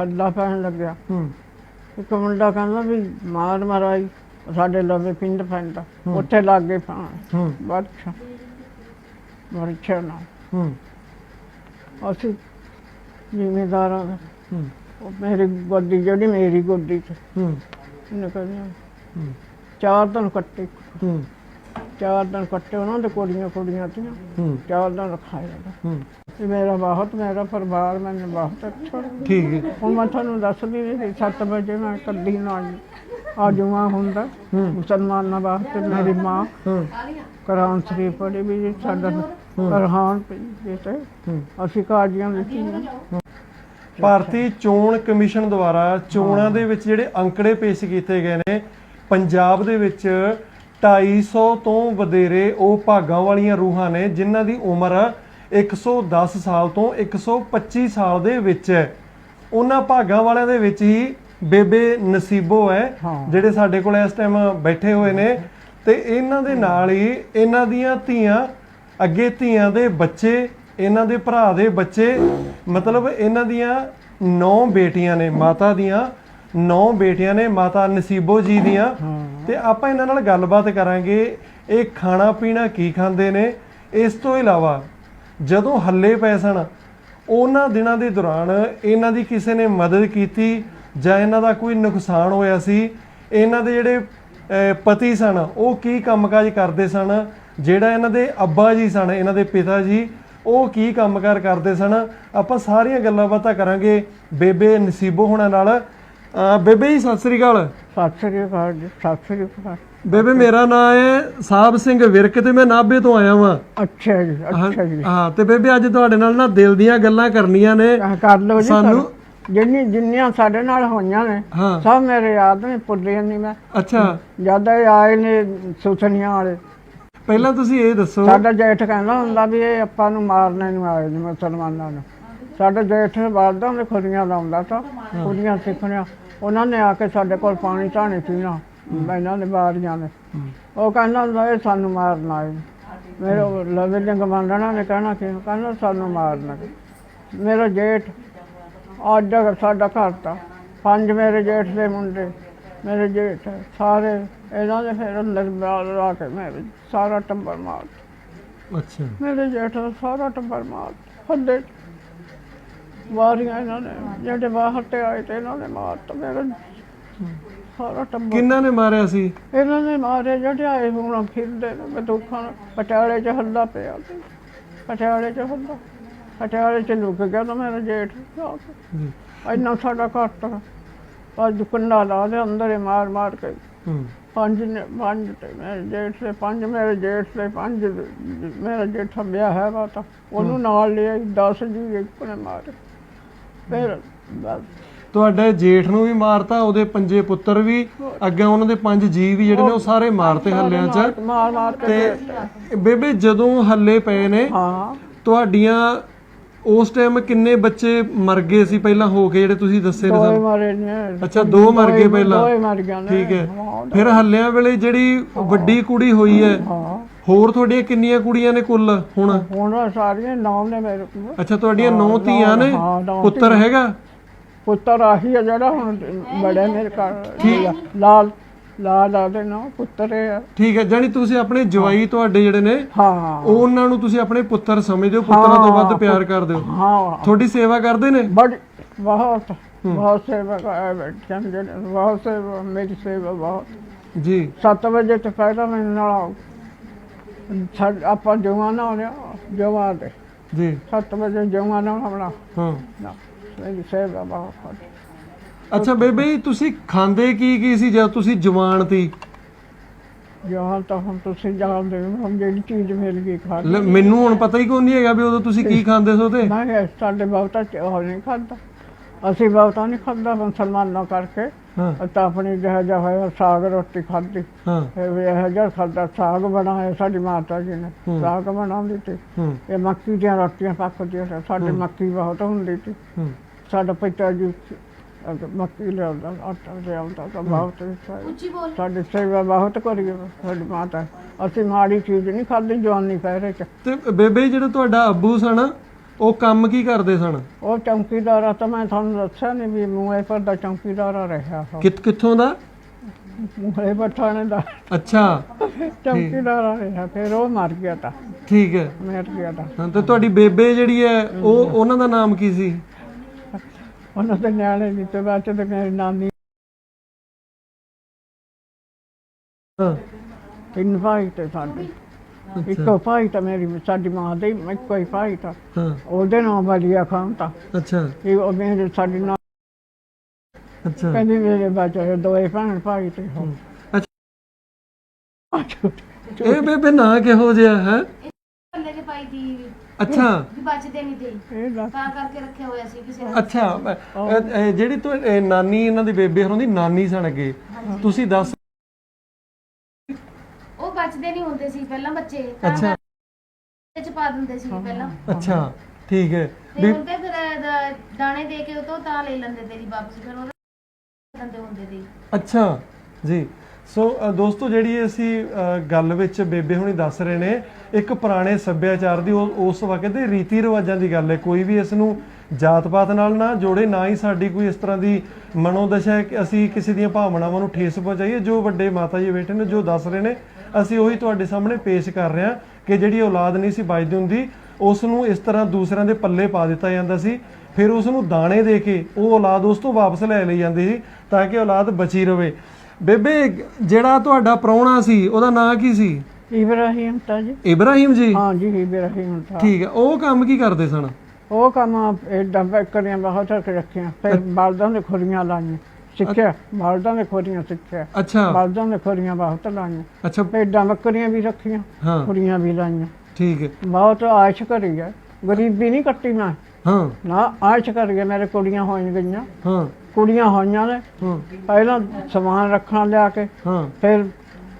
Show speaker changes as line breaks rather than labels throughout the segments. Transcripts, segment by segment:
ਹੱਲਾ ਪੈਣ ਲੱਗਿਆ।
ਹੂੰ।
ਇੱਕ ਮੁੰਡਾ ਕਹਿੰਦਾ ਵੀ ਮਾਰ ਮਰਾਈ ਸਾਡੇ ਲਵੇ ਪਿੰਡ ਪੈਂਦਾ ਉੱਥੇ ਲੱਗ ਗਏ ਪਾਣ
ਹੂੰ।
ਬੱਛਾ ਮਰਛਾ ਨਾ
ਹੂੰ।
ਅਸੀਂ ਜ਼ਿਮੀਦਾਰਾਂ ਦਾ।
ਹੂੰ।
ਉਹ ਮੇਰੀ ਗੱਡੀ ਜਿਹੜੀ ਮੇਰੀ ਗੱਡੀ ਚ।
ਹੂੰ।
ਇਹਨੇ ਕਹਿੰਦੇ
ਹੂੰ।
ਚਾਰ ਦਿਨ ਕੱਟੇ।
ਹੂੰ।
ਚਾਰ ਦਿਨ ਕੱਟੇ ਉਹਨਾਂ ਦੇ ਕੁੜੀਆਂ ਕੁੜੀਆਂ ਤੀਆਂ।
ਹੂੰ।
ਚਾਰ ਦਿਨ ਰਖਾਇਆ
ਹੂੰ।
ਤੇ ਮੇਰਾ ਬਹੁਤ ਮੇਰਾ ਪਰਿਵਾਰ ਮੈਨੂੰ ਬਹੁਤ ਅੱਛਾ।
ਠੀਕ ਹੈ।
ਹੁਣ ਮੈਂ ਤੁਹਾਨੂੰ ਦੱਸਦੀ ਨਹੀਂ 7 ਵਜੇ ਮੈਂ ਕੱਢੀ ਨਾ ਆ ਜੁਮਾ ਹੁੰਦਾ
ਹੂੰ।
ਮੁਸਲਮਾਨਾਂ ਵਾਸਤੇ ਮੇਰੀ ਮਾਂ।
ਹੂੰ।
ਕੁਰਾਨ ਸ਼ਰੀਫ ਪੜ੍ਹੀ ਵੀ ਜੀ ਸਾਡਾ ਰਹਾਨ
ਹੂੰ।
ਅਸੀਂ ਕਾਜੀਆਂ ਦਿੱਤੀਆਂ
ਭਾਰਤੀ ਚੋਣ ਕਮਿਸ਼ਨ ਦੁਆਰਾ ਚੋਣਾਂ ਦੇ ਵਿੱਚ ਜਿਹੜੇ ਅੰਕੜੇ ਪੇਸ਼ ਕੀਤੇ ਗਏ ਨੇ ਪੰਜਾਬ ਦੇ ਵਿੱਚ 250 ਤੋਂ ਵਧੇਰੇ ਉਹ ਭਾਗਾਂ ਵਾਲੀਆਂ ਰੂਹਾਂ ਨੇ ਜਿਨ੍ਹਾਂ ਦੀ ਉਮਰ 110 ਸਾਲ ਤੋਂ 125 ਸਾਲ ਦੇ ਵਿੱਚ ਹੈ। ਉਹਨਾਂ ਭਾਗਾਂ ਵਾਲਿਆਂ ਦੇ ਵਿੱਚ ਹੀ ਬੇਬੇ ਨਸੀਬੋ ਹੈ
ਹਾਂ।
ਜਿਹੜੇ ਸਾਡੇ ਕੋਲ ਇਸ ਟਾਈਮ ਬੈਠੇ ਹੋਏ ਨੇ। ਤੇ ਇਹਨਾਂ ਦੇ ਨਾਲ ਹੀ ਇਹਨਾਂ ਦੀਆਂ ਧੀਆਂ ਅੱਗੇ ਧੀਆਂ ਦੇ ਬੱਚੇ ਇਹਨਾਂ ਦੇ ਭਰਾ ਦੇ ਬੱਚੇ ਮਤਲਬ ਇਹਨਾਂ ਦੀਆਂ ਨੌ ਬੇਟੀਆਂ ਨੇ ਮਾਤਾ ਦੀਆਂ। ਨੌ ਬੇਟੀਆਂ ਨੇ ਮਾਤਾ ਨਸੀਬੋ ਜੀ ਦੀਆਂ। ਤੇ ਆਪਾਂ ਇਹਨਾਂ ਨਾਲ ਗੱਲਬਾਤ ਕਰਾਂਗੇ ਇਹ ਖਾਣਾ ਪੀਣਾ ਕੀ ਖਾਂਦੇ ਨੇ? ਇਸ ਤੋਂ ਇਲਾਵਾ ਜਦੋਂ ਹੱਲੇ ਪਏ ਸਨ ਉਹਨਾਂ ਦਿਨਾਂ ਦੇ ਦੌਰਾਨ ਇਹਨਾਂ ਦੀ ਕਿਸੇ ਨੇ ਮਦਦ ਕੀਤੀ ਜਾਂ ਇਹਨਾਂ ਦਾ ਕੋਈ ਨੁਕਸਾਨ ਹੋਇਆ ਸੀ? ਇਹਨਾਂ ਦੇ ਜਿਹੜੇ ਪਤੀ ਸਨ ਉਹ ਕੀ ਕੰਮਕਾਜ ਕਰਦੇ ਸਨ? ਜਿਹੜਾ ਇਹਨਾਂ ਦੇ ਅੱਬਾ ਜੀ ਸਨ ਇਹਨਾਂ ਦੇ ਪਿਤਾ ਜੀ ਉਹ ਕੀ ਕੰਮਕਾਰ ਕਰਦੇ ਸਨ? ਆਪਾਂ ਸਾਰੀਆਂ ਗੱਲਾਂ ਬਾਤਾਂ ਕਰਾਂਗੇ ਬੇਬੇ ਨਸੀਬੋ ਹੋਣਾ ਨਾਲ। ਅਹ, ਬੇਬੇ ਜੀ ਸਤਿ ਸ੍ਰੀ ਅਕਾਲ।
ਸਤਿ ਸ੍ਰੀ ਅਕਾਲ ਜੀ ਸਤਿ ਸ੍ਰੀ ਅਕਾਲ।
ਬੇਬੇ ਮੇਰਾ ਨਾਮ ਹੈ ਸਾਹਿਬ ਸਿੰਘ ਵਿਰਕ ਤੇ ਮੈਂ ਨਾਭੇ ਤੋਂ ਆਇਆ ਵਾਂ।
ਅੱਛਾ ਜੀ ਅੱਛਾ ਜੀ।
ਹਾਂ ਤੇ ਬੇਬੇ ਅੱਜ ਤੁਹਾਡੇ ਨਾਲ ਨਾ ਦਿਲ ਦੀਆਂ ਗੱਲਾਂ ਕਰਨੀਆਂ ਨੇ।
ਆਹ ਕਰ ਲਓ ਜੀ
ਸਾਨੂੰ-
ਕਰੋ। ਜਿੰਨੀ ਜਿੰਨੀਆਂ ਸਾਡੇ ਨਾਲ ਹੋਈਆਂ ਨੇ
ਹਾਂ।
ਸਭ ਮੇਰੇ ਯਾਦ ਨੇ ਪੁੱਲੀਆਂ ਨਹੀਂ ਮੈਂ।
ਅੱਛਾ।
ਜਦ ਇਹ ਆਏ ਨੇ ਸੁਥਨੀਆਂ ਵਾਲੇ।
ਪਹਿਲਾਂ ਤੁਸੀਂ ਇਹ ਦੱਸੋ।
ਸਾਡਾ ਜੇਠ ਕਹਿੰਦਾ ਹੁੰਦਾ ਵੀ ਇਹ ਆਪਾਂ ਨੂੰ ਮਾਰਨੇ ਨੂੰ ਆਏ ਨੇ ਮੁਸਲਮਾਨਾਂ ਨੂੰ। ਸਾਡਾ ਜੇਠ ਬਾਦਾਂ ਦੇ ਖੁਰੀਆਂ ਲਾਉਂਦਾ ਤਾਂ ਖੁਰੀਆਂ ਸਿੱਖਣਿਆ। ਉਹਨਾਂ ਨੇ ਆ ਕੇ ਸਾਡੇ ਕੋਲ ਪਾਣੀ ਧਾਣੀ ਪੀਣਾ ਇਹਨਾਂ ਦੇ ਬਾਰੀਆਂ ਨੇ। ਉਹ ਕਹਿੰਦਾ ਹੁੰਦਾ ਇਹ ਸਾਨੂੰ ਮਾਰਨ ਆਏ। ਨੇ। ਮੇਰੇ ਲਵੇ ਦੇ ਗਵਾਂਡਣਾ ਨੇ ਕਹਿਣਾ ਕਿ ਕਹਿੰਦਾ ਸਾਨੂੰ ਮਾਰਨਾ ਮੇਰਾ ਜੇਠ ਅੱਜ ਸਾਡਾ ਘਰ ਤਾਂ ਪੰਜ ਮੇਰੇ ਜੇਠ ਦੇ ਮੁੰਡੇ ਮੇਰੇ ਜੇਠ ਸਾਰੇ ਇਹਨਾਂ ਦੇ ਫਿਰ ਬਾਹਰ ਲਾ ਕੇ ਮੇਰੇ ਸਾਰਾ ਟੱਬਰ ਮਾਰ
ਅੱਛਾ।
ਮੇਰੇ ਜੇਠ ਦਾ ਸਾਰਾ ਟੱਬਰ ਮਾਰ ਹੱਦੇ ਵਾਰੀਆਂ ਇਹਨਾਂ ਨੇ ਜਿਹੜੇ ਬਾਹਰ ਤੇ ਆਏ ਤੇ ਇਹਨਾਂ ਨੇ ਮਾਰਤਾ ਮੇਰਾ ਸਾਰਾ ਟੱਬਰ।
ਕਿੰਨਾਂ ਨੇ ਮਾਰਿਆ ਸੀ?
ਇਹਨਾਂ ਨੇ ਮਾਰੇ ਜਿਹੜੇ ਆਏ ਹੁਣ ਫਿਰਦੇ ਨੇ ਬੰਦੂਕਾਂ ਨਾਲ। ਪਟਿਆਲੇ 'ਚ ਹੱਲਾ ਪਿਆ ਪਟਿਆਲੇ 'ਚ ਹੱਲਾ ਪਟਿਆਲੇ 'ਚ ਲੁਕ ਗਿਆ ਤਾਂ ਮੇਰਾ ਜੇਠ ਜਾ ਕੇ
ਜੀ।
ਇੰਨਾ ਸਾਡਾ ਘੱਟ ਪਰ ਦੁਕਾਨਾਂ ਲਾ ਦੇ ਅੰਦਰ ਹੀ ਮਾਰ ਮਾਰ ਕੇ।
ਹੂੰ।
ਪੰਜ ਨੇ ਪੰਜ ਤੇ ਮੇਰੇ ਜੇਠ ਦੇ ਪੰਜ ਮੇਰੇ ਜੇਠ ਦੇ ਪੰਜ ਮੇਰਾ ਜੇਠਾ ਵਿਆਹ ਹੈ ਵਾ ਤਾਂ ਉਹਨੂੰ ਨਾਲ ਲਿਆ 10 ਜੀ ਇੱਕ ਨੇ ਮਾਰੇ। ਫਿਰ ਬਸ।
ਤੁਹਾਡੇ ਜੇਠ ਨੂੰ ਵੀ ਮਾਰਤਾ ਉਹਦੇ ਪੰਜੇ ਪੁੱਤਰ ਵੀ ਅੱਗੇ ਉਹਨਾਂ ਦੇ ਪੰਜ ਜੀ ਵੀ ਜਿਹੜੇ ਨੇ ਉਹ ਸਾਰੇ ਮਾਰਤੇ ਹੱਲਿਆਂ 'ਚ।
ਮਾਰ ਮਾਰ ਕੇ
ਤੇ ਬੇਬੇ ਜਦੋਂ ਹੱਲੇ ਪਏ ਨੇ
ਹਾਂ।
ਤੁਹਾਡੀਆਂ ਉਸ ਟਾਈਮ ਕਿੰਨੇ ਬੱਚੇ ਮਰ ਗਏ ਸੀ ਪਹਿਲਾਂ ਹੋ ਕੇ ਜਿਹੜੇ ਤੁਸੀਂ ਦੱਸੇ ਨੇ
ਦੋਏ
ਸਾਨੂੰ?
ਮਾਰੇ ਨੇ।
ਅੱਛਾ ਦੋ ਮਰ ਗਏ ਪਹਿਲਾਂ।
ਦੋਏ ਮਰ ਗਏ ਨੇ।
ਠੀਕ ਹੈ।
ਹਾਂ,
ਫਿਰ ਹੱਲਿਆਂ ਵੇਲੇ ਜਿਹੜੀ ਵੱਡੀ ਕੁੜੀ ਹੋਈ ਹੈ
ਹਾਂ।
ਹੋਰ ਤੁਹਾਡੀਆਂ ਕਿੰਨੀਆਂ ਕੁੜੀਆਂ ਨੇ ਕੁੱਲ ਹੁਣ?
ਹੁਣ ਸਾਰੀਆਂ ਨਾਮ ਨੇ ਮੇਰੇ ਕੋਲ।
ਅੱਛਾ ਤੁਹਾਡੀਆਂ ਨੌ ਧੀਆਂ ਨੇ?
ਹਾਂ, ਨੌ
ਪੁੱਤਰ ਹੈਗਾ?
ਪੁੱਤਰ ਆਹੀ ਹੈ ਜਿਹੜਾ ਹੁਣ ਬੜੇ ਮੇਰੇ ਘਰ ਲਾਲ ਲਾਲ ਆ ਦੇ ਨਾ ਪੁੱਤਰ ਹੈ
ਠੀਕ ਹੈ ਜਾਨੀ ਤੁਸੀਂ ਆਪਣੇ ਜਵਾਈ ਤੁਹਾਡੇ ਜਿਹੜੇ ਨੇ
ਹਾਂ।
ਉਹ ਉਹਨਾਂ ਨੂੰ ਤੁਸੀਂ ਆਪਣੇ ਪੁੱਤਰ ਸਮਝਦੇ ਹੋ ਪੁੱਤਰਾਂ ਤੋਂ ਵੱਧ ਪਿਆਰ ਕਰਦੇ ਹੋ?
ਹਾਂ।
ਤੁਹਾਡੀ ਸੇਵਾ ਕਰਦੇ ਨੇ?
ਬੜੀ ਬਹੁਤ ਬਹੁਤ ਸੇਵਾ ਕਰ ਬੈਠੇ ਨੇ ਜਿਹੜੇ ਬਹੁਤ ਸੇਵਾ ਮੇਰੀ ਸੇਵਾ ਬਹੁਤ।
ਜੀ।
7 ਵਜੇ ਤੋਂ ਪਹਿਲਾਂ ਮੈਨੂੰ ਨਾਲ ਆਓ। ਛੱਡ ਆਪਾਂ ਜਵਾਨਾ ਹੋ ਲਿਆ ਜਵਾਨ ਦੇ
ਜੀ।
7 ਵਜੇ ਜਵਾਨਾ ਆਪਣਾ
ਹਾਂ।
ਨਾ ਮੇਰੀ ਸੇਵਾ ਬਹੁਤ
ਅੱਛਾ ਬੇਬੇ ਜੀ, ਤੁਸੀਂ ਖਾਂਦੇ ਕੀ ਕੀ ਸੀ ਜਦ ਤੁਸੀਂ ਜਵਾਨ ਸੀ?
ਜਵਾਨ ਤਾਂ ਹੁਣ ਤੁਸੀਂ ਜਾਣਦੇ ਹੋ ਹੁਣ ਜਿਹੜੀ ਚੀਜ਼ ਮਿਲ ਗਈ ਖਾ ਲਈ।
ਲੈ, ਮੈਨੂੰ ਹੁਣ ਪਤਾ ਹੀ ਕੋਈ ਨਹੀਂ ਹੈਗਾ ਵੀ ਉਦੋਂ ਤੁਸੀਂ ਕੀ ਖਾਂਦੇ ਸੋ ਤੇ
ਕਿਹਾ ਸਾਡੇ ਬਹੁਤਾ ਚ- ਉਹ ਨਹੀਂ ਖਾਂਦਾ। ਅਸੀਂ ਬਹੁਤਾ ਨਹੀਂ ਖਾਂਦਾ ਮੁਸਲਮਾਨਾਂ ਕਰਕੇ।
ਹਾਂ।
ਤਾਂ ਆਪਣੀ ਜਿਹੜਾ ਜਿਹਾ ਹੋਇਆ ਸਾਗ ਰੋਟੀ ਖਾਧੀ।
ਹਾਂ।
ਇਹ ਵੀ ਇਹ ਜਿਹਾ ਖਾਦਾ ਸਾਗ ਬਣਾਇਆ ਸਾਡੀ ਮਾਤਾ ਜੀ ਨੇ। ਸਾਗ ਬਣਾਉਂਦੀ ਸੀ। ਇਹ ਮੱਕੀ ਦੀਆਂ ਰੋਟੀਆਂ ਪੱਕਦੀਆਂ ਸੀ। ਸਾਡੇ ਮੱਕੀ ਬਹੁਤ ਹੁੰਦੀ ਸੀ। ਸਾਡਾ ਪਿਤਾ ਜੀ ਮੱਕੀ ਲਿਆਉਂਦਾ ਆਟਾ ਲਿਆਉਂਦਾ ਤਾਂ ਬਹੁਤ ਸਾਡੀ- ਸਾਡੀ ਸੇਵਾ ਬਹੁਤ ਕਰੀ ਸਾਡੀ ਮਾਤਾ। ਅਸੀਂ ਮਾੜੀ ਚੀਜ਼ ਨਹੀਂ ਖਾਧੀ ਜਵਾਨੀ ਪਹਿਰੇ ਚ।
ਤੇ ਬੇਬੇ ਜਿਹੜਾ ਤੁਹਾਡਾ ਅੱਬੂ ਸਨ ਉਹ ਕੰਮ ਕੀ ਕਰਦੇ ਸਨ?
ਉਹ ਚੌਂਕੀਦਾਰ ਆ ਤਾਂ ਮੈਂ ਤੁਹਾਨੂੰ ਦੱਸਿਆ ਨਹੀਂ ਵੀ ਮੂਹੇ ਪਰ ਦਾ ਚੌਂਕੀਦਾਰ ਆ ਰਿਹਾ ਉਹ।
ਕਿਤ ਕਿੱਥੋਂ ਦਾ?
ਮੂਹੇ ਬਠਾਣੇ ਦਾ।
ਅੱਛਾ।
ਚੌਂਕੀਦਾਰ ਆ ਰਿਹਾ ਫਿਰ ਉਹ ਮਰ ਗਿਆ ਤਾਂ।
ਠੀਕ ਹੈ।
ਮਰ ਗਿਆ ਤਾਂ।
ਹਾਂ ਤੇ ਤੁਹਾਡੀ ਬੇਬੇ ਜਿਹੜੀ ਹੈ ਉਹ ਉਹਨਾਂ ਦਾ ਨਾਮ ਕੀ ਸੀ?
ਉਹਨਾਂ ਦੇ ਨਿਆਣੇ ਵੀ ਤੇ ਬਾਅਦ ਚ ਤੇ ਮੇਰੀ ਨਾਨੀ।
ਹਾਂ।
ਤਿੰਨ ਭਾਈ ਤੇ ਸਾਡੇ। ਇੱਕੋ ਭਾਈ ਤਾਂ ਮੇਰੀ ਸਾਡੀ ਮਾਂ ਦੇ ਹੀ ਇੱਕੋ ਹੀ ਭਾਈ ਤਾਂ
ਹਾਂ।
ਉਹਦੇ ਨਾਮ ਵਧੀਆ ਖਾਨ ਤਾਂ।
ਅੱਛਾ।
ਇਹ ਉਹ ਮੇਰੇ ਸਾਡੀ ਨਾਲ
ਅੱਛਾ।
ਕਹਿੰਦੀ ਮੇਰੇ ਬੱਚੇ ਦੋਏ ਭੈਣ ਭਾਈ ਤੇ ਹੋ।
ਅੱਛਾ। ਇਹ ਬੇਬੇ ਨਾਂ ਕਿਹੋ ਜਿਹਾ ਹੈ?
ਪੱਲੇ ਦੇ ਪਾਈ ਦੀ
ਅੱਛਾ।
ਵੀ ਬਚਦੇ ਨਹੀਂ ਤੇ
ਇਹ ਦੱਸ।
ਤਾਂ ਕਰਕੇ ਰੱਖਿਆ ਹੋਇਆ ਸੀ ਕਿਸੇ ਨੇ।
ਅੱਛਾ। ਅ- ਅ- ਅ- ਜਿਹੜੀ ਇਹ ਨਾਨੀ ਇਹਨਾਂ ਦੀ ਬੇਬੇ ਹਰੋਂ ਦੀ ਨਾਨੀ ਸਣ ਅੱਗੇ ਤੁਸੀਂ ਦੱਸ
ਬਚਦੇ ਨਹੀਂ ਹੁੰਦੇ ਸੀ ਪਹਿਲਾਂ ਬੱਚੇ ਤਾਂ
ਅੱਛਾ।
ਚ ਪਾ ਦਿੰਦੇ ਸੀ ਪਹਿਲਾਂ।
ਅੱਛਾ ਠੀਕ ਹੈ।
ਤੇ ਹੁਣ ਤੇ ਫਿਰ ਦ- ਦਾਣੇ ਦੇ ਕੇ ਉਹ ਤੋਂ ਤਾਂ ਲੈ ਲੈਂਦੇ ਤੇਰੀ ਵਾਪਸ ਫਿਰ ਉਹਦੇ ਦਿੰਦੇ ਹੁੰਦੇ ਤੇ
ਅੱਛਾ ਜੀ। ਸੋ ਅ, ਦੋਸਤੋ ਜਿਹੜੀ ਅਸੀਂ ਅ, ਗੱਲ ਵਿੱਚ ਬੇਬੇ ਹੁਣੀ ਦੱਸ ਰਹੇ ਨੇ ਇੱਕ ਪੁਰਾਣੇ ਸੱਭਿਆਚਾਰ ਦੀ ਉਹ- ਉਸ ਵਕਤ ਦੇ ਰੀਤੀ ਰਿਵਾਜਾਂ ਦੀ ਗੱਲ ਹੈ। ਕੋਈ ਵੀ ਇਸ ਨੂੰ ਜਾਤ-ਪਾਤ ਨਾਲ ਨਾ ਜੋੜੇ ਨਾ ਹੀ ਸਾਡੀ ਕੋਈ ਇਸ ਤਰ੍ਹਾਂ ਦੀ ਮਨੋਦਸ਼ਾ ਹੈ ਕਿ ਅਸੀਂ ਕਿਸੇ ਦੀਆਂ ਭਾਵਨਾਵਾਂ ਨੂੰ ਠੇਸ ਪਹੁੰਚਾਈਏ ਜੋ ਵੱਡੇ ਮਾਤਾ ਜੀ ਬੈਠੇ ਨੇ ਜੋ ਦੱਸ ਰਹੇ ਨੇ ਅਸੀਂ ਉਹੀ ਤੁਹਾਡੇ ਸਾਹਮਣੇ ਪੇਸ਼ ਕਰ ਰਹੇ ਹਾਂ ਕਿ ਜਿਹੜੀ ਔਲਾਦ ਨਹੀਂ ਸੀ ਬਚਦੀ ਹੁੰਦੀ ਉਸ ਨੂੰ ਇਸ ਤਰ੍ਹਾਂ ਦੂਸਰਿਆਂ ਦੇ ਪੱਲੇ ਪਾ ਦਿੱਤਾ ਜਾਂਦਾ ਸੀ। ਫਿਰ ਉਸ ਨੂੰ ਦਾਣੇ ਦੇ ਕੇ ਉਹ ਔਲਾਦ ਉਸ ਤੋਂ ਵਾਪਸ ਲੈ ਲਈ ਜਾਂਦੀ ਸੀ ਤਾਂ ਕਿ ਔਲਾਦ ਬਚੀ ਰਵੇ। ਬੇਬੇ ਜਿਹੜਾ ਤੁਹਾਡਾ ਪ੍ਰਾਹੁਣਾ ਸੀ ਉਹਦਾ ਨਾਂ ਕੀ ਸੀ?
ਇਬਰਾਹੀਮ ਤਾਂ ਜੀ।
ਇਬਰਾਹੀਮ ਜੀ?
ਹਾਂ ਜੀ ਇਬਰਾਹੀਮ ਤਾਂ।
ਠੀਕ ਹੈ ਉਹ ਕੰਮ ਕੀ ਕਰਦੇ ਸਨ?
ਉਹ ਕੰਮ ਐਡਾ ਬੱਕਰੀਆਂ ਬਹੁਤ ਰੱਖ ਰੱਖੀਆਂ ਫਿਰ ਬਲਦਾਂ ਦੇ ਖੁਰੀਆਂ ਲਾਈਆਂ। ਸਿੱਖਿਆ ਬਲਦਾਂ ਦੇ ਖੁਰੀਆਂ ਸਿੱਖਿਆ
ਅੱਛਾ।
ਬਲਦਾਂ ਦੇ ਖੁਰੀਆਂ ਬਹੁਤ ਲਾਈਆਂ।
ਅੱਛਾ।
ਭੇਡਾਂ ਬੱਕਰੀਆਂ ਵੀ ਰੱਖੀਆਂ
ਹਾਂ।
ਖੁਰੀਆਂ ਵੀ ਲਾਈਆਂ।
ਠੀਕ ਹੈ।
ਬਹੁਤ ਆਇਸ਼ ਕਰੀ ਹੈ। ਗਰੀਬੀ ਨਹੀਂ ਕੱਟੀ ਮੈਂ।
ਹਾਂ।
ਨਾ ਆਇਸ਼ ਕਰੀ ਹੈ ਮੇਰੇ ਕੁੜੀਆਂ ਹੋਈਆਂ ਗਈਆਂ।
ਹਾਂ।
ਕੁੜੀਆਂ ਹੋਈਆਂ ਨੇ।
ਹਾਂ।
ਪਹਿਲਾਂ ਸਮਾਨ ਰੱਖਣਾ ਲਿਆ ਕੇ
ਹਾਂ।
ਫਿਰ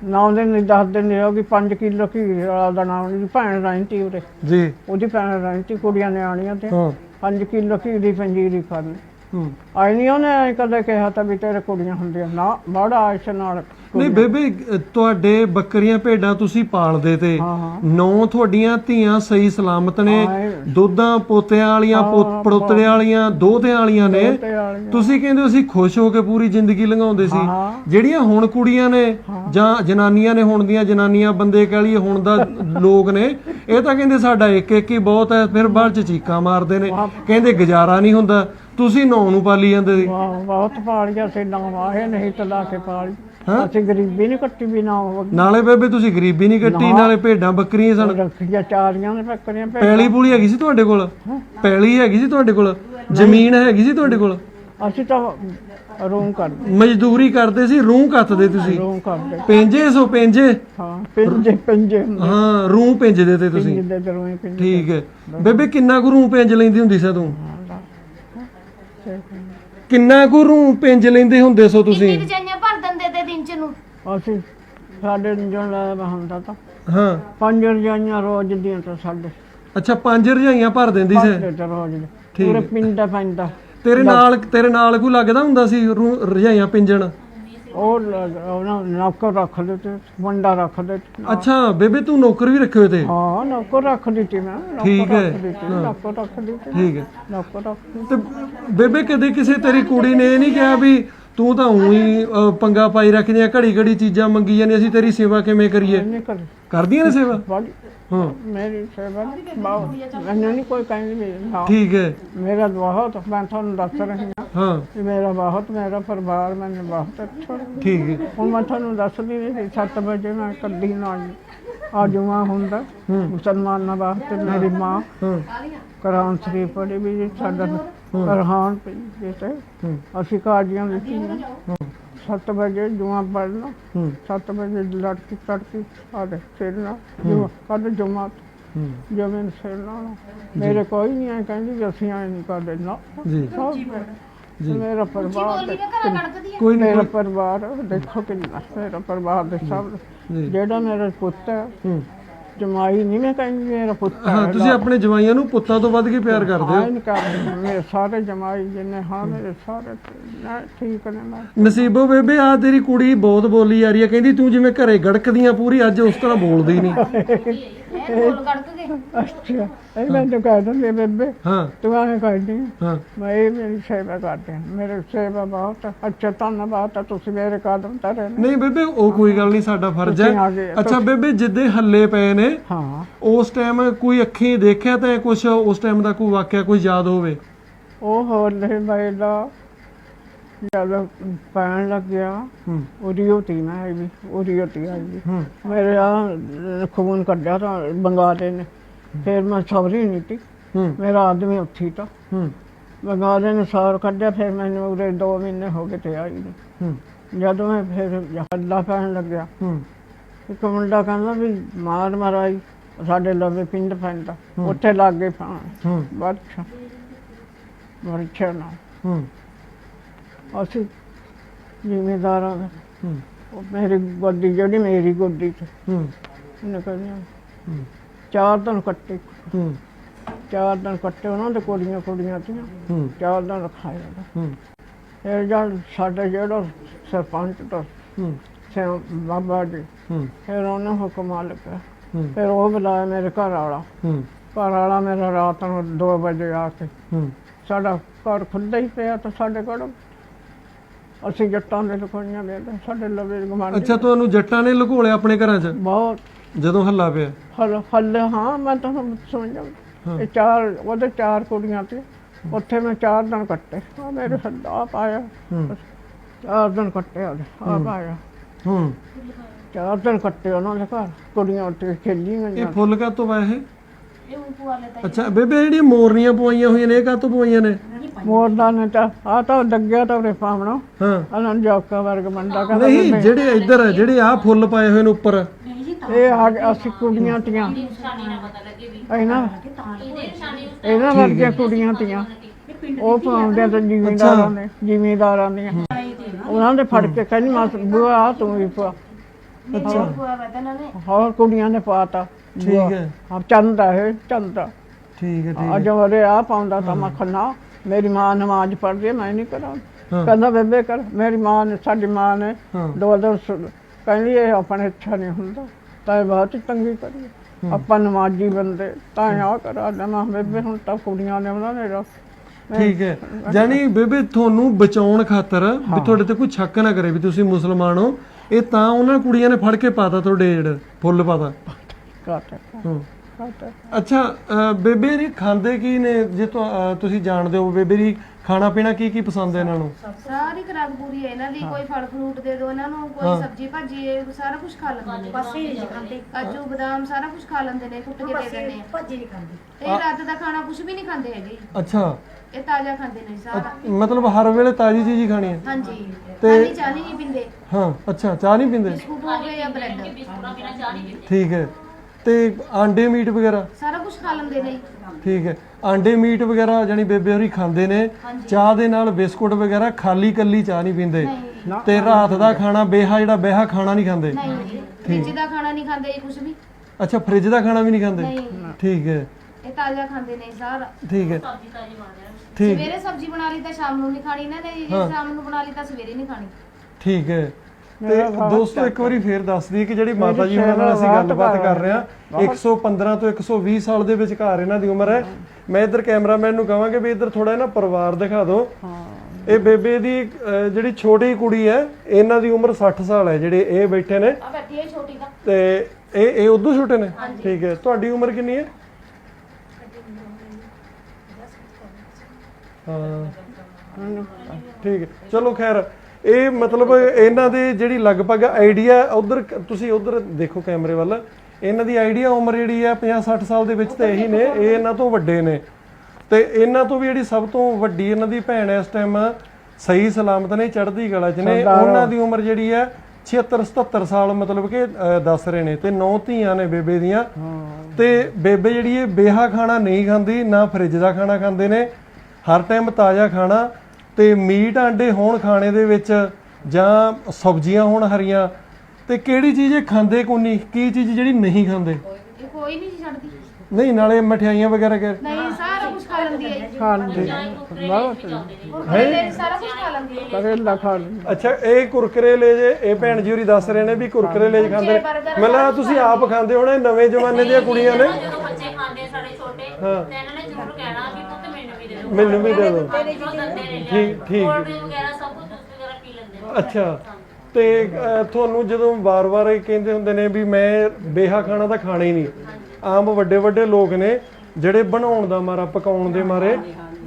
ਨੌ ਦਿਨ ਨਹੀਂ ਦਸ ਦਿਨ ਨਹੀਂ ਹੋ ਗਈ 5 ਕਿਲੋ ਘੀ ਦਾ ਨਾਮ ਉਹਦੀ ਭੈਣ ਰਹਿੰਦੀ ਉਰੇ।
ਜੀ।
ਉਹਦੀ ਭੈਣ ਰਹਿੰਦੀ ਕੁੜੀਆਂ ਨੇ ਆਣੀਆਂ ਤੇ
ਹਾਂ।
5 ਕਿਲੋ ਘੀ ਦੀ ਪੰਜੀਰੀ ਕਰਨੀ
ਹੂੰ।
ਆਈ ਨਹੀਂ ਉਹਨੇ ਕਦੇ ਕਿਹਾ ਤਾਂ ਵੀ ਤੇਰੇ ਕੁੜੀਆਂ ਹੁੰਦੀਆਂ। ਨਾ ਬੜਾ ਆਇਸ਼ ਨਾਲ
ਨਹੀਂ ਬੇਬੇ ਅ, ਤੁਹਾਡੇ ਬੱਕਰੀਆਂ ਭੇਡਾਂ ਤੁਸੀਂ ਪਾਲਦੇ ਤੇ।
ਹਾਂ ਹਾਂ।
ਨੌ ਤੁਹਾਡੀਆਂ ਧੀਆਂ ਸਹੀ ਸਲਾਮਤ ਨੇ।
ਹਾਏ।
ਦੁੱਧਾਂ ਪੋਤਿਆਂ ਵਾਲੀਆਂ ਪੋ- ਵਾਲੀਆਂ ਦੋਹਤਿਆਂ ਵਾਲੀਆਂ ਨੇ।
ਵਾਲੀਆਂ।
ਤੁਸੀਂ ਕਹਿੰਦੇ ਹੋ ਅਸੀਂ ਖੁਸ਼ ਹੋ ਕੇ ਪੂਰੀ ਜ਼ਿੰਦਗੀ ਲੰਘਾਉਂਦੇ ਸੀ।
ਹਾਂ।
ਜਿਹੜੀਆਂ ਹੁਣ ਕੁੜੀਆਂ ਨੇ ਜਾਂ ਜਨਾਨੀਆਂ ਨੇ ਹੁਣ ਦੀਆਂ ਜਨਾਨੀਆਂ ਬੰਦੇ ਕਹਿ ਲਈਏ ਹੁਣ ਦਾ ਲੋਕ ਨੇ ਇਹ ਤਾਂ ਕਹਿੰਦੇ ਸਾਡਾ ਇੱਕ ਇੱਕ ਹੀ ਬਹੁਤ ਹੈ ਫਿਰ ਬਾਅਦ ਚ ਚੀਕਾਂ ਮਾਰਦੇ ਨੇ। ਕਹਿੰਦੇ ਗੁਜ਼ਾਰਾ ਨਹੀਂ ਹੁੰਦਾ। ਤੁਸੀਂ ਨੌ ਨੂੰ ਪਾਲੀ ਜਾਂਦੇ ਸੀ?
ਵਾਹ ਬਹੁਤ ਪਾਲੀਆਂ ਸੀ ਨਾ ਵਾਹੇ ਨਹੀਂ ਤਲਾ ਕੇ ਪਾਲੀ ਅਸੀਂ ਗਰੀਬੀ ਨਹੀਂ ਕੱਟੀ ਵੀ ਨਾ ਹੋ ਗਈ
ਨਾਲੇ ਬੇਬੇ ਤੁਸੀਂ ਗਰੀਬੀ ਨਹੀਂ ਕੱਟੀ ਨਾਲੇ ਭੇਡਾਂ ਬੱਕਰੀਆਂ ਸਨ।
ਰੱਖੀਆਂ ਚਾਰੀਆਂ ਨੇ ਬੱਕਰੀਆਂ ਭੇਡਾਂ।
ਪੈਲੀ ਪੂਲੀ ਹੈਗੀ ਸੀ ਤੁਹਾਡੇ ਕੋਲ? ਪੈਲੀ ਹੈਗੀ ਸੀ ਤੁਹਾਡੇ ਕੋਲ? ਜ਼ਮੀਨ ਹੈਗੀ ਸੀ ਤੁਹਾਡੇ ਕੋਲ?
ਅਸੀਂ ਤਾਂ ਰੂਮ ਕਰਦੇ।
ਮਜ਼ਦੂਰੀ ਕਰਦੇ ਸੀ ਰੂਹ ਕੱਤਦੇ ਤੁਸੀਂ।
ਰੂਮ ਕਰਦੇ
ਪੈਂਜੇ ਸੋ ਪੈਂਜੇ।
ਹਾਂ ਪਿੰਜੇ ਪਿੰਜੇ
ਹਾਂ ਰੂਹ ਪਿੰਜਦੇ ਤੇ ਤੁਸੀਂ।
ਪਿੰਜੇ
ਠੀਕ ਹੈ। ਬੇਬੇ ਕਿੰਨਾ ਕੁ ਰੂਹ ਪਿੰਜ ਲੈਂਦੀ ਹੁੰਦੀ ਸੀ ਤੂੰ? ਕਿੰਨਾ ਕੁ ਰੂਹ ਪਿੰਜ ਲੈਂਦੇ ਹੁੰਦੇ ਸੋ ਤੁਸੀਂ?
ਕਿੰਨੀ ਰਜਾਈਆਂ ਭਰ ਦਿੰਦੇ ਤੇ ਦਿਨ ਚ ਨੂੰ?
ਅਸੀਂ ਸਾਡੇ ਜਣ ਲਾਇਆ ਹੁੰਦਾ ਤਾਂ
ਹਾਂ।
ਪੰਜ ਰਜਾਈਆਂ ਰੋਜ਼ ਦੀਆਂ ਤਾਂ ਸਾਡੇ।
ਅੱਛਾ ਪੰਜ ਰਜਾਈਆਂ ਭਰ ਦਿੰਦੀ ਸੀ।
ਤਾਂ ਰੋਜ਼ ਦੇ ਪੂਰੇ ਪਿੰਡਾ ਪੈਂਦਾ।
ਤੇਰੇ ਨਾਲ ਤੇਰੇ ਨਾਲ ਕੋਈ ਲੱਗਦਾ ਹੁੰਦਾ ਸੀ ਰੂਹ ਰਜਾਈਆਂ ਪਿੰਜਣ?
ਉਹ ਉਹਨਾਂ ਨੌਕਰ ਰੱਖ ਦਿੱਤੇ ਮੁੰਡਾ ਰੱਖ ਦਿੱਤੇ।
ਅੱਛਾ ਬੇਬੇ ਤੂੰ ਨੌਕਰ ਵੀ ਰੱਖੇ ਹੋਏ ਤੇ?
ਹਾਂ ਨੌਕਰ ਰੱਖ ਦਿੱਤੀ ਮੈਂ
ਠੀਕ ਹੈ।
ਨੌਕਰ ਰੱਖ ਦਿੱਤੀ।
ਠੀਕ ਹੈ।
ਨੌਕਰ ਰੱਖ ਦਿੱਤੀ।
ਤੇ ਬੇਬੇ ਕਦੇ ਕਿਸੇ ਤੇਰੀ ਕੁੜੀ ਨੇ ਇਹ ਨਹੀਂ ਕਿਹਾ ਵੀ ਤੂੰ ਤਾਂ ਉਹੀ ਪੰਗਾ ਪਾਈ ਰੱਖਦੀ ਆ ਘੜੀ ਘੜੀ ਚੀਜ਼ਾਂ ਮੰਗੀ ਜਾਂਦੀ ਅਸੀਂ ਤੇਰੀ ਸੇਵਾ ਕਿਵੇਂ ਕਰੀਏ? ਕਰਦੀਆਂ ਨੇ ਸੇਵਾ?
ਬੜੀ
ਹਾਂ।
ਮੇਰੀ ਸੇਵਾ ਬਹੁਤ ਮੈਨੂੰ ਨਹੀਂ ਕੋਈ ਕਹਿੰਦੀ ਹਾਂ।
ਠੀਕ ਹੈ।
ਮੇਰਾ ਬਹੁਤ ਮੈਂ ਤੁਹਾਨੂੰ ਦੱਸ ਰਹੀ ਹਾਂ।
ਹਾਂ।
ਕਿ ਮੇਰਾ ਬਹੁਤ ਮੇਰਾ ਪਰਿਵਾਰ ਮੈਨੂੰ ਬਹੁਤ ਅੱਛਾ।
ਠੀਕ ਹੈ।
ਹੁਣ ਮੈਂ ਤੁਹਾਨੂੰ ਦੱਸਦੀ ਨਹੀਂ ਸੀ 7 ਵਜੇ ਮੈਂ ਕੱਢੀ ਨਾਲ ਆ ਜੁਮਾ ਹੁੰਦਾ। ਮੁਸਲਮਾਨਾਂ ਵਾਸਤੇ ਮੇਰੀ ਮਾਂ।
ਹਾਂ।
ਕੁਰਾਨ ਸ਼ਰੀਫ ਪੜ੍ਹੀ ਵੀ ਜੀ ਸਾਡਾ ਰਹਾਨ ਪਈ ਜਿੱਤੇ ਅਸੀਂ ਕਾਜੀਆਂ ਵਿੱਚ 7 ਵਜੇ ਜੁਮਾ ਪੜ੍ਹਨਾ।
ਹੂੰ।
7 ਵਜੇ ਲੜਕੀ ਤੜਕੀ ਆਦੇ ਸਿਰਨਾ ਜੁਮਾ ਕੱਢ ਜੁਮਾ
ਹੂੰ।
ਜਮਨ ਸਿਰਨਾ ਮੇਰੇ ਕੋਈ ਨਹੀਂ ਆ ਕਹਿੰਦੀ ਵੀ ਅਸੀਂ ਐ ਨਹੀਂ ਕਰਦੇ ਨਾ
ਜੀ।
ਮੇਰਾ ਪਰਿਵਾਰ
ਕੋਈ ਨਹੀਂ
ਮੇਰਾ ਪਰਿਵਾਰ ਦੇਖੋ ਕਿੰਨਾ ਮੇਰਾ ਪਰਿਵਾਰ ਦੇ ਸਭ। ਜਿਹੜਾ ਮੇਰਾ ਪੁੱਤ ਹੈ
ਹੂੰ।
ਜਮਾਈ ਨਹੀਂ ਮੈਂ ਕਹਿੰਦੀ ਮੇਰਾ ਪੁੱਤ ਹੈ
ਤੁਸੀਂ ਆਪਣੇ ਜਵਾਈਆਂ ਨੂੰ ਪੁੱਤਾਂ ਤੋਂ ਵੱਧ ਕੇ ਪਿਆਰ ਕਰਦੇ ਹੋ?
ਕਰਦੇ ਮੇਰੇ ਸਾਰੇ ਜਮਾਈ ਜਿੰਨੇ ਹਾਂ ਮੇਰੇ ਸਾਰੇ ਨਾ ਠੀਕ ਨੇ ਮੈਂ
ਨਸੀਬੋ ਬੇਬੇ ਆ ਤੇਰੀ ਕੁੜੀ ਬਹੁਤ ਬੋਲੀ ਜਾ ਰਹੀ ਹੈ। ਕਹਿੰਦੀ ਤੂੰ ਜਿਵੇਂ ਘਰੇ ਗੜਕਦੀਆਂ ਪੂਰੀ ਅੱਜ ਉਸ ਤਰ੍ਹਾਂ ਬੋਲਦੀ ਨਹੀਂ
ਗਏ
ਅੱਛਾ ਇਹ ਮੈਨੂੰ ਕਹਿ ਦਿੰਦੇ ਬੇਬੇ
ਹਾਂ।
ਤੂੰ ਆਏ ਕਰਦੀ
ਹਾਂ।
ਮੈਂ ਇਹ ਮੇਰੀ ਸੇਵਾ ਕਰਦੇ ਹਾਂ। ਮੇਰੇ ਸੇਵਾ ਬਹੁਤ। ਅੱਛਾ ਧੰਨਵਾਦ ਆ। ਤੁਸੀਂ ਮੇਰੇ ਕਦਮ ਨੇ।
ਨਹੀਂ ਬੇਬੇ ਉਹ ਕੋਈ ਗੱਲ ਨਹੀਂ ਸਾਡਾ ਫਰਜ਼
ਤੁਸੀਂ ਆ
ਹੈ ਅੱਛਾ ਬੇਬੇ ਜਿੱਦੇ ਹੱਲੇ ਪਏ ਨੇ
ਹਾਂ।
ਉਸ ਟਾਈਮ ਕੋਈ ਅੱਖੀ ਦੇਖਿਆ ਤਾਂ ਕੁਝ ਉਸ ਟਾਈਮ ਦਾ ਕੋਈ ਵਾਕਿਆ ਕੋਈ ਯਾਦ ਹੋਵੇ?
ਉਹ ਹੋਰ ਨਹੀਂ ਮੈਦਾ ਜਦ ਪੈਣ ਲੱਗਿਆ
ਹੂੰ।
ਉਹਦੀ ਹੋਤੀ ਮੈਂ ਵੀ ਉਹਦੀ ਹੋਤੀ ਆਈ ਵੀ
ਹੂੰ।
ਮੇਰੇ ਆ ਖੂਨ ਕੱਢਿਆ ਤਾਂ ਬੰਗਾਲੇ ਨੇ। ਫਿਰ ਮੈਂ ਸਬਰੀ ਨਹੀਂ ਤੀ।
ਹੂੰ।
ਮੇਰਾ ਆਦਮੀ ਉੱਥੀ ਤਾਂ।
ਹੂੰ।
ਬੰਗਾਲੇ ਨੇ ਸਾਰ ਕੱਢਿਆ ਫਿਰ ਮੈਨੂੰ ਉਰੇ 2 ਮਹੀਨੇ ਹੋ ਗਏ ਤੇ ਆਈ ਨੂੰ।
ਹੂੰ।
ਜਦੋਂ ਮੈਂ ਫਿਰ ਹੱਲਾ ਪੈਣ ਲੱਗਿਆ
ਹੂੰ।
ਇੱਕ ਮੁੰਡਾ ਕਹਿੰਦਾ ਵੀ ਮਾਰ ਮਰਾਈ ਸਾਡੇ ਲਵੇ ਪਿੰਡ ਪੈਂਦਾ। ਉੱਥੇ ਲੱਗ
ਹੂੰ।
ਬੱਛਾ ਮਰਛਾ ਨਾ
ਹੂੰ।
ਅਸੀਂ ਜ਼ਿਮੀਦਾਰਾਂ ਦਾ।
ਹੂੰ।
ਉਹ ਮੇਰੀ ਗੋਦੀ ਜਿਹੜੀ ਮੇਰੀ ਗੋਦੀ ਤੇ।
ਹੂੰ।
ਉਹਨੇ ਕਹਿੰਦੇ
ਹੂੰ।
ਚਾਰ ਦਿਨ ਕੱਟੇ।
ਹੂੰ।
ਚਾਰ ਦਿਨ ਕੱਟੇ ਉਹਨਾਂ ਦੇ ਕੁੜੀਆਂ ਕੁੜੀਆਂ ਤੀਆਂ
ਹੂੰ।
ਚਾਰ ਦਿਨ ਰਖਾਇਆ
ਹੂੰ।
ਫਿਰ ਜਦ ਸਾਡੇ ਜਿਹੜਾ ਸਰਪੰਚ ਦਾ
ਹੂੰ।
ਸਿਆਂ ਬਾਬਾ ਜੀ
ਹੂੰ।
ਫਿਰ ਉਹਨੇ ਹੁਕਮ ਆ ਲੱਗਾ।
ਹੂੰ।
ਫਿਰ ਉਹ ਬੁਲਾਇਆ ਮੇਰੇ ਘਰ ਵਾਲਾ।
ਹੂੰ।
ਘਰ ਵਾਲਾ ਮੇਰਾ ਰਾਤ ਨੂੰ 2 ਵਜੇ ਆ ਕੇ
ਹੂੰ।
ਸਾਡਾ ਘਰ ਖੁੱਲ੍ਹਾ ਹੀ ਪਿਆ ਤਾਂ ਸਾਡੇ ਕੋਲ ਅਸੀਂ ਜੱਟਾਂ ਦੇ ਲੁਕਾਈਆਂ ਦੇ ਸਾਡੇ ਲਵੇ ਗਮਾਨ
ਅੱਛਾ ਤੁਹਾਨੂੰ ਜੱਟਾਂ ਨੇ ਲੁਕੋਲਿਆ ਆਪਣੇ ਘਰਾਂ 'ਚ?
ਬਹੁਤ।
ਜਦੋਂ ਹੱਲਾ ਪਿਆ?
ਹਲ ਹਲ ਹਾਂ ਮੈਂ ਤੁਹਾਨੂੰ ਸਮਝਾਂ ਇਹ ਚਾਰ ਉਹਦੇ ਚਾਰ ਕੁੜੀਆਂ ਤੇ ਉੱਥੇ ਮੈਂ ਚਾਰ ਦਿਨ ਕੱਟੇ। ਆ ਮੇਰੇ ਹੱਦਾ ਪਾਇਆ ਚਾਰ ਦਿਨ ਕੱਟੇ ਆ ਪਾਇਆ
ਹੂੰ।
ਚਾਰ ਦਿਨ ਕੱਟੇ ਉਹਨਾਂ ਦੇ ਘਰ। ਕੁੜੀਆਂ ਉੱਤੇ ਖੇਲੀਆਂ
ਇਹ ਫੁੱਲ ਕਾ ਤੋਂ ਇਹ?
ਇਹ ਉਹ ਪਵਾ ਲੈਤਾ
ਅੱਛਾ ਬੇਬੇ ਜਿਹੜੀਆਂ ਮੋਰਨੀਆਂ ਪਵਾਈਆਂ ਹੋਈਆਂ ਨੇ ਇਹ ਕਾ ਤੋਂ ਪਵਾਈਆਂ ਨੇ?
ਮੋਰਦਾ ਨੇ ਤਾਂ ਆ ਤਾਂ ਲੱਗਿਆ ਤਾਂ ਉਰੇ ਪਾਵਣਾ
ਹਾਂ।
ਅਨੰਦ ਜੋਕਾ ਵਰਗ ਬੰਦਾ ਕਹਿੰਦਾ
ਨਹੀਂ ਜਿਹੜੇ ਇੱਧਰ ਜਿਹੜੇ ਆ ਫੁੱਲ ਪਾਏ ਹੋਏ ਨੇ ਉੱਪਰ।
ਇਹ ਆ ਗਏ ਅਸੀਂ ਕੁੜੀਆਂ ਤੀਆਂ। ਇਹਨਾਂ ਇਹਨਾਂ ਵਰਗੀਆਂ ਕੁੜੀਆਂ ਤੀਆਂ। ਉਹ ਪਾਉਂਦੇ ਤੇ ਜ਼ਿਮੀਂਦਾਰਾਂ ਨੇ ਜ਼ਿਮੀਂਦਾਰਾਂ ਦੀਆਂ। ਉਹਨਾਂ ਦੇ ਫੜ ਕੇ ਕਹਿੰਦੀ ਮਾਸ ਬੁਆ ਤੂੰ ਵੀ ਪਾ।
ਅੱਛਾ। ਨੇ
ਹੋਰ ਕੁੜੀਆਂ ਨੇ ਪਾਤਾ।
ਠੀਕ ਹੈ।
ਆ ਚੰਦਾ ਹੈ ਚੰਦਾ।
ਠੀਕ ਹੈ ਠੀਕ
ਅੱਜ ਉਹਦੇ ਆ ਪਾਉਂਦਾ ਤਾਂ ਮੈਂ ਖੰਨਾ ਮੇਰੀ ਮਾਂ ਨਮਾਜ਼ ਪੜ੍ਹਦੀ ਹੈ, ਮੈਂ ਨਹੀਂ ਕਰਾਂ।
ਹਾਂ।
ਕਹਿੰਦਾ ਬੇਬੇ ਕਰ ਮੇਰੀ ਮਾਂ ਨੇ ਸਾਡੀ ਮਾਂ ਨੇ
ਹਾਂ।
ਦੋ ਦੋ ਸੁ- ਕਹਿੰਦੀ ਇਹ ਆਪਣੇ ਇੱਛਾ ਨਹੀਂ ਹੁੰਦਾ। ਤਾਂ ਇਹ ਬਹੁਤ ਤੰਗੀ ਕਰੀ। ਆਪਾਂ ਨਮਾਜ਼ੀ ਬੰਦੇ ਤਾਂ ਆ ਕਰਾ ਦੇਣਾ ਬੇਬੇ ਹੁਣ ਤਾਂ ਕੁੜੀਆਂ ਨੇ ਉਹਨਾਂ ਨੇ ਰਸ
ਠੀਕ ਹੈ। ਜਾਨੀ ਬੇਬੇ ਤੁਹਾਨੂੰ ਬਚਾਉਣ ਖਾਤਰ ਵੀ ਤੁਹਾਡੇ ਤੇ ਕੋਈ ਸ਼ੱਕ ਨਾ ਕਰੇ ਵੀ ਤੁਸੀਂ ਮੁਸਲਮਾਨ ਹੋ। ਇਹ ਤਾਂ ਉਹਨਾਂ ਕੁੜੀਆਂ ਨੇ ਫੜ ਕੇ ਪਾਤਾ ਤੁਹਾਡੇ ਜਿਹੜੇ ਫੁੱਲ ਪਾਤਾ। ਹੂੰ।
ਕਾਟਾ।
ਅੱਛਾ ਅ, ਬੇਬੇ ਜੀ ਖਾਂਦੇ ਕੀ ਨੇ? ਜੇ ਤੁ- ਅ, ਤੁਸੀਂ ਜਾਣਦੇ ਹੋ ਬੇਬੇ ਜੀ ਖਾਣਾ ਪੀਣਾ ਕੀ ਕੀ ਪਸੰਦ ਹੈ ਇਹਨਾਂ ਨੂੰ?
ਸਾਰੀ ਖਰਾਕ ਪੂਰੀ ਹੈ ਇਹਨਾਂ ਦੀ ਕੋਈ ਫਲ ਫਰੂਟ ਦੇ ਦਿਓ ਇਹਨਾਂ ਨੂੰ ਕੋਈ ਸਬਜ਼ੀ ਭਾਜੀ ਇਹ ਸਾਰਾ ਕੁਝ ਖਾ ਲੈਂਦੇ ਨੇ।
ਬਸ ਇਹ ਨਹੀਂ ਖਾਂਦੇ।
ਕਾਜੂ ਬਦਾਮ ਸਾਰਾ ਕੁਝ ਖਾ ਲੈਂਦੇ ਨੇ ਕੁੱਟ ਕੇ ਦੇ ਦਿੰਦੇ ਆ।
ਭੱਜੀ ਨਹੀਂ ਖਾਂਦੇ।
ਇਹ ਰਾਤ ਦਾ ਖਾਣਾ ਕੁਝ ਵੀ ਨਹੀਂ ਖਾਂਦੇ ਹੈਗੇ।
ਅੱਛਾ।
ਇਹ ਤਾਜ਼ਾ ਖਾਂਦੇ ਨੇ ਸਾਰਾ।
ਮਤਲਬ ਹਰ ਵੇਲੇ ਤਾਜੀ ਚੀਜ਼ ਹੀ ਖਾਣੀ ਹੈ।
ਹਾਂਜੀ।
ਤੇ-
ਚਾਹ ਨਹੀਂ ਪੀਂਦੇ।
ਹਾਂ ਅੱਛਾ ਚਾਹ ਨਹੀਂ ਪੀਂਦੇ?
ਬਿਸਕੁਟ ਹੋ ਗਏ ਜਾਂ ਬ੍ਰੈਡ?
ਠੀਕ ਹੈ। ਤੇ ਆਂਡੇ ਮੀਟ ਵਗੈਰਾ?
ਸਾਰਾ ਕੁਝ ਖਾ ਲੈਂਦੇ ਨੇ।
ਠੀਕ ਹੈ। ਆਂਡੇ ਮੀਟ ਵਗੈਰਾ ਜਾਨੀ ਬੇਬੇ ਹੋਰੀ ਖਾਂਦੇ ਨੇ। ਚਾਹ ਦੇ ਨਾਲ ਬਿਸਕੁਟ ਵਗੈਰਾ ਖਾਲੀ ਕੱਲੀ ਚਾਹ ਨਹੀਂ ਪੀਂਦੇ।
ਨਹੀਂ।
ਤੇ ਰਾਤ ਦਾ ਖਾਣਾ ਬੇਹਾ ਜਿਹੜਾ ਬੇਹਾ ਖਾਣਾ ਨਹੀਂ ਖਾਂਦੇ।
ਨਹੀਂ ਫ੍ਰਿਜ ਦਾ ਖਾਣਾ ਨਹੀਂ ਖਾਂਦੇ ਇਹ ਕੁਝ ਵੀ।
ਅੱਛਾ ਫ੍ਰਿਜ ਦਾ ਖਾਣਾ ਵੀ ਨਹੀਂ ਖਾਂਦੇ?
ਨਹੀਂ।
ਠੀਕ ਹੈ।
ਇਹ ਤਾਜ਼ਾ ਖਾਂਦੇ ਨੇ ਸਾਰਾ।
ਠੀਕ ਹੈ। ਠੀਕ
ਸਵੇਰੇ ਸਬਜ਼ੀ ਬਣਾ ਲਈ ਤਾਂ ਸ਼ਾਮ ਨੂੰ ਨਹੀਂ ਖਾਣੀ ਇਹਨਾਂ ਨੇ ਜੇ ਸ਼ਾਮ ਨੂੰ ਬਣਾ ਲਈ ਤਾਂ ਸਵੇਰੇ ਨਹੀਂ ਖਾਣੀ।
ਠੀਕ ਹੈ। ਤੇ ਦੋਸਤੋ ਇੱਕ ਵਾਰੀ ਫੇਰ ਦੱਸ ਦਈਏ ਕਿ ਜਿਹੜੀ ਮਾਤਾ ਜੀ ਉਹਨਾਂ ਨਾਲ ਅਸੀਂ ਗੱਲਬਾਤ ਕਰ ਰਹੇ ਹਾਂ। 115 ਤੋਂ 120 ਸਾਲ ਦੇ ਵਿਚਕਾਰ ਇਹਨਾਂ ਦੀ ਉਮਰ ਹੈ। ਮੈਂ ਇੱਧਰ ਕੈਮਰਾਮੈਨ ਨੂੰ ਕਹਾਂਗੇ ਵੀ ਇੱਧਰ ਥੋੜਾ ਨਾ ਪਰਿਵਾਰ ਦਿਖਾ ਦਿਓ। ਇਹ ਬੇਬੇ ਦੀ ਅਹ, ਜਿਹੜੀ ਛੋਟੀ ਕੁੜੀ ਹੈ ਇਹਨਾਂ ਦੀ ਉਮਰ 60 ਸਾਲ ਹੈ ਜਿਹੜੇ ਇਹ ਬੈਠੇ ਨੇ।
ਆ ਬੈਠੀ ਹੈ ਛੋਟੀ ਦਾ
ਤੇ ਇਹ ਇਹ ਉਦੋਂ ਛੋਟੇ ਨੇ? ਠੀਕ ਹੈ। ਤੁਹਾਡੀ ਉਮਰ ਕਿੰਨੀ ਹੈ? ਹਾਂ। ਠੀਕ ਹੈ। ਚਲੋ ਖੈਰ ਇਹ ਮਤਲਬ ਇਹਨਾਂ ਦੇ ਜਿਹੜੀ ਲਗਭਗ ਆਈਡੀਆ ਉਧਰ ਤੁਸੀਂ ਉਧਰ ਦੇਖੋ ਕੈਮਰੇ ਵੱਲ। ਇਹਨਾਂ ਦੀ ਆਈਡੀਆ ਉਮਰ ਜਿਹੜੀ ਹੈ 50 60 ਸਾਲ ਦੇ ਵਿੱਚ ਤੇ ਇਹੀ ਨੇ ਇਹ ਇਹਨਾਂ ਤੋਂ ਵੱਡੇ ਨੇ। ਤੇ ਇਹਨਾਂ ਤੋਂ ਵੀ ਜਿਹੜੀ ਸਭ ਤੋਂ ਵੱਡੀ ਇਹਨਾਂ ਦੀ ਭੈਣ ਇਸ ਟਾਈਮ ਸਹੀ ਸਲਾਮਤ ਨੇ ਚੜ੍ਹਦੀ ਕਲਾ 'ਚ ਨੇ। ਉਹਨਾਂ ਦੀ ਉਮਰ ਜਿਹੜੀ ਹੈ 76 77 ਸਾਲ ਮਤਲਬ ਕਿ ਦੱਸ ਰਹੇ ਨੇ ਤੇ ਨੌ ਧੀਆਂ ਨੇ ਬੇਬੇ ਦੀਆਂ। ਤੇ ਬੇਬੇ ਜਿਹੜੀ ਇਹ ਬੇਹਾ ਖਾਣਾ ਨਹੀਂ ਖਾਂਦੀ ਨਾ ਫ੍ਰਿਜ ਦਾ ਖਾਣਾ ਖਾਂਦੇ ਨੇ। ਹਰ ਟਾਈਮ ਤਾਜ਼ਾ ਖਾਣਾ ਤੇ ਮੀਟ ਆਂਡੇ ਹੋਣ ਖਾਣੇ ਦੇ ਵਿੱਚ ਜਾਂ ਸਬਜ਼ੀਆਂ ਹੋਣ ਹਰੀਆਂ ਤੇ ਕਿਹੜੀ ਚੀਜ਼ ਇਹ ਖਾਂਦੇ ਕੋਈ ਨਹੀਂ? ਕੀ ਚੀਜ਼ ਜਿਹੜੀ ਨਹੀਂ ਖਾਂਦੇ?
ਕੋਈ ਨਹੀਂ ਜੀ ਛੱਡਦੀ।
ਨਹੀਂ ਨਾਲੇ ਮਠਿਆਈਆਂ ਵਗੈਰਾ ਕਿ
ਨਹੀਂ ਸਾਰਾ ਕੁਝ ਖਾ ਲੈਂਦੀ ਹੈ
ਖਾਂਦੇ ਬਹੁਤ
ਉਹ ਖਾ ਲੈਂਦੀ ਸਾਰਾ ਕੁਝ ਖਾ ਲੈਂਦੀ ਹੈ
ਕਰੇਲਾ ਖਾ ਲਈ
ਅੱਛਾ ਇਹ ਕੁਰਕਰੇ ਲੈ ਜੇ ਇਹ ਭੈਣ ਜੀ ਹੋਰੀ ਦੱਸ ਰਹੇ ਨੇ ਵੀ ਕੁਰਕਰੇ ਲੈ ਜੇ ਖਾਂਦੇ। ਨੇ ਲੱਗਦਾ ਤੁਸੀਂ ਆਪ ਖਾਂਦੇ ਹੋਣੇ ਨਵੇਂ ਜ਼ਮਾਨੇ ਦੀਆਂ ਕੁੜੀਆਂ ਨੇ?
ਜਦੋਂ ਬੱਚੇ ਖਾਂਦੇ ਆ ਸਾਡੇ ਛੋਟੇ
ਹਾਂ।
ਤੇ ਇਹਨਾਂ ਨੇ ਜ਼ਰੂਰ ਕਹਿਣਾ ਵੀ ਪੁੱਤ ਮੈਨੂੰ ਵੀ ਦੇ ਦਿਓ
ਮੈਨੂੰ ਵੀ ਦੇ ਦਿਓ ਠੀਕ ਠੀਕ।
ਵਗੈਰਾ ਸਭ ਕੁਝ ਜੂਸ ਵਗੈਰਾ ਪੀ ਲੈਂਦੇ ਨੇ
ਅੱਛਾ। ਤੇ ਅਹ, ਤੁਹਾਨੂੰ ਜਦੋਂ ਵਾਰ-ਵਾਰ ਇਹ ਕਹਿੰਦੇ ਹੁੰਦੇ ਨੇ ਵੀ ਮੈਂ ਬੇਹਾ ਖਾਣਾ ਤਾਂ ਖਾਣਾ ਹੀ ਨਹੀਂ। ਆਮ ਵੱਡੇ ਵੱਡੇ ਲੋਕ ਨੇ ਜਿਹੜੇ ਬਣਾਉਣ ਦਾ ਮਾਰਾ ਪਕਾਉਣ ਦੇ ਮਾਰੇ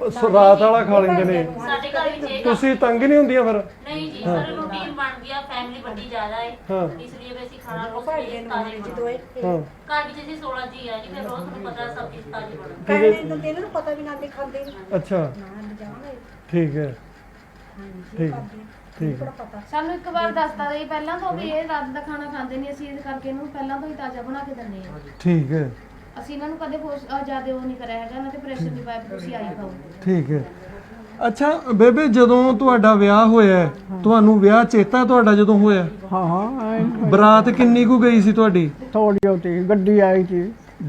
ਸ- ਰਾਤ ਵਾਲਾ ਖਾ ਲੈਂਦੇ ਨੇ।
ਸਾਡੇ ਘਰ ਵਿੱਚ ਇਹ
ਤੁਸੀਂ ਤੰਗ ਨਹੀਂ ਹੁੰਦੀਆਂ ਫਿਰ?
ਨਹੀਂ ਜੀ ਸਾਡੀ ਰੂਟੀਨ ਬਣ ਗਿਆ ਫੈਮਿਲੀ ਵੱਡੀ ਜ਼ਿਆਦਾ ਹੈ
ਹਾਂ।
ਇਸ ਲਈ ਵੀ ਅਸੀਂ ਖਾਣਾ ਰੋਜ਼ ਤਾਜ਼ੇ ਬਣਾਉਂਦੇ
ਹਾਂ।
ਘਰ ਵਿੱਚ ਅਸੀਂ 16 ਜੀ ਆ ਜੀ ਫਿਰ ਰੋਜ਼ ਤੁਹਾਨੂੰ ਪਤਾ ਸਭ ਚੀਜ਼ ਤਾਜ਼ੀ ਬਣਦੀ
ਕਹਿੰਦੇ ਨੂੰ ਇਹਨਾਂ ਨੂੰ ਪਤਾ ਵੀ ਨਾ ਦੇ ਖਾਂਦੇ ਨੇ।
ਅੱਛਾ। ਠੀਕ ਹੈ। ਠੀਕ। ਹੈ, ਠੀਕ। ਹੈ।
ਸਾਨੂੰ ਇੱਕ ਵਾਰ ਦੱਸਤਾ ਰਹੀ ਪਹਿਲਾਂ ਤੋਂ ਵੀ ਇਹ ਰਾਤ ਦਾ ਖਾਣਾ ਖਾਂਦੇ ਨਹੀਂ ਅਸੀਂ ਇਸ ਕਰਕੇ ਇਹਨੂੰ ਪਹਿਲਾਂ ਤੋਂ ਹੀ ਤਾਜ਼ਾ ਬਣਾ ਕੇ ਦਿੰਦੇ ਹਾਂ।
ਠੀਕ ਹੈ।
ਅਸੀਂ ਇਹਨਾਂ ਨੂੰ ਕਦੇ ਜ਼ਿਆਦਾ ਉਹ ਨਹੀਂ ਕਰਿਆ ਹੈਗਾ ਇਹਨਾਂ ਤੇ ਪ੍ਰੈਸ਼ਰ ਨਹੀਂ ਪਾਇਆ ਵੀ ਤੁਸੀਂ ਆਈ ਖਾਓ।
ਠੀਕ ਹੈ। ਅੱਛਾ ਬੇਬੇ ਜਦੋਂ ਤੁਹਾਡਾ ਵਿਆਹ ਹੋਇਆ ਹੈ, ਤੁਹਾਨੂੰ ਵਿਆਹ ਚੇਤਾ ਤੁਹਾਡਾ ਜਦੋਂ ਹੋਇਆ
ਹਾਂ? ਹਾਂ
ਬਰਾਤ ਕਿੰਨੀ ਕੁ ਗਈ ਸੀ ਤੁਹਾਡੀ?
ਥੋੜੀ ਹੋਤੀ ਗੱਡੀ ਆਈ ਸੀ।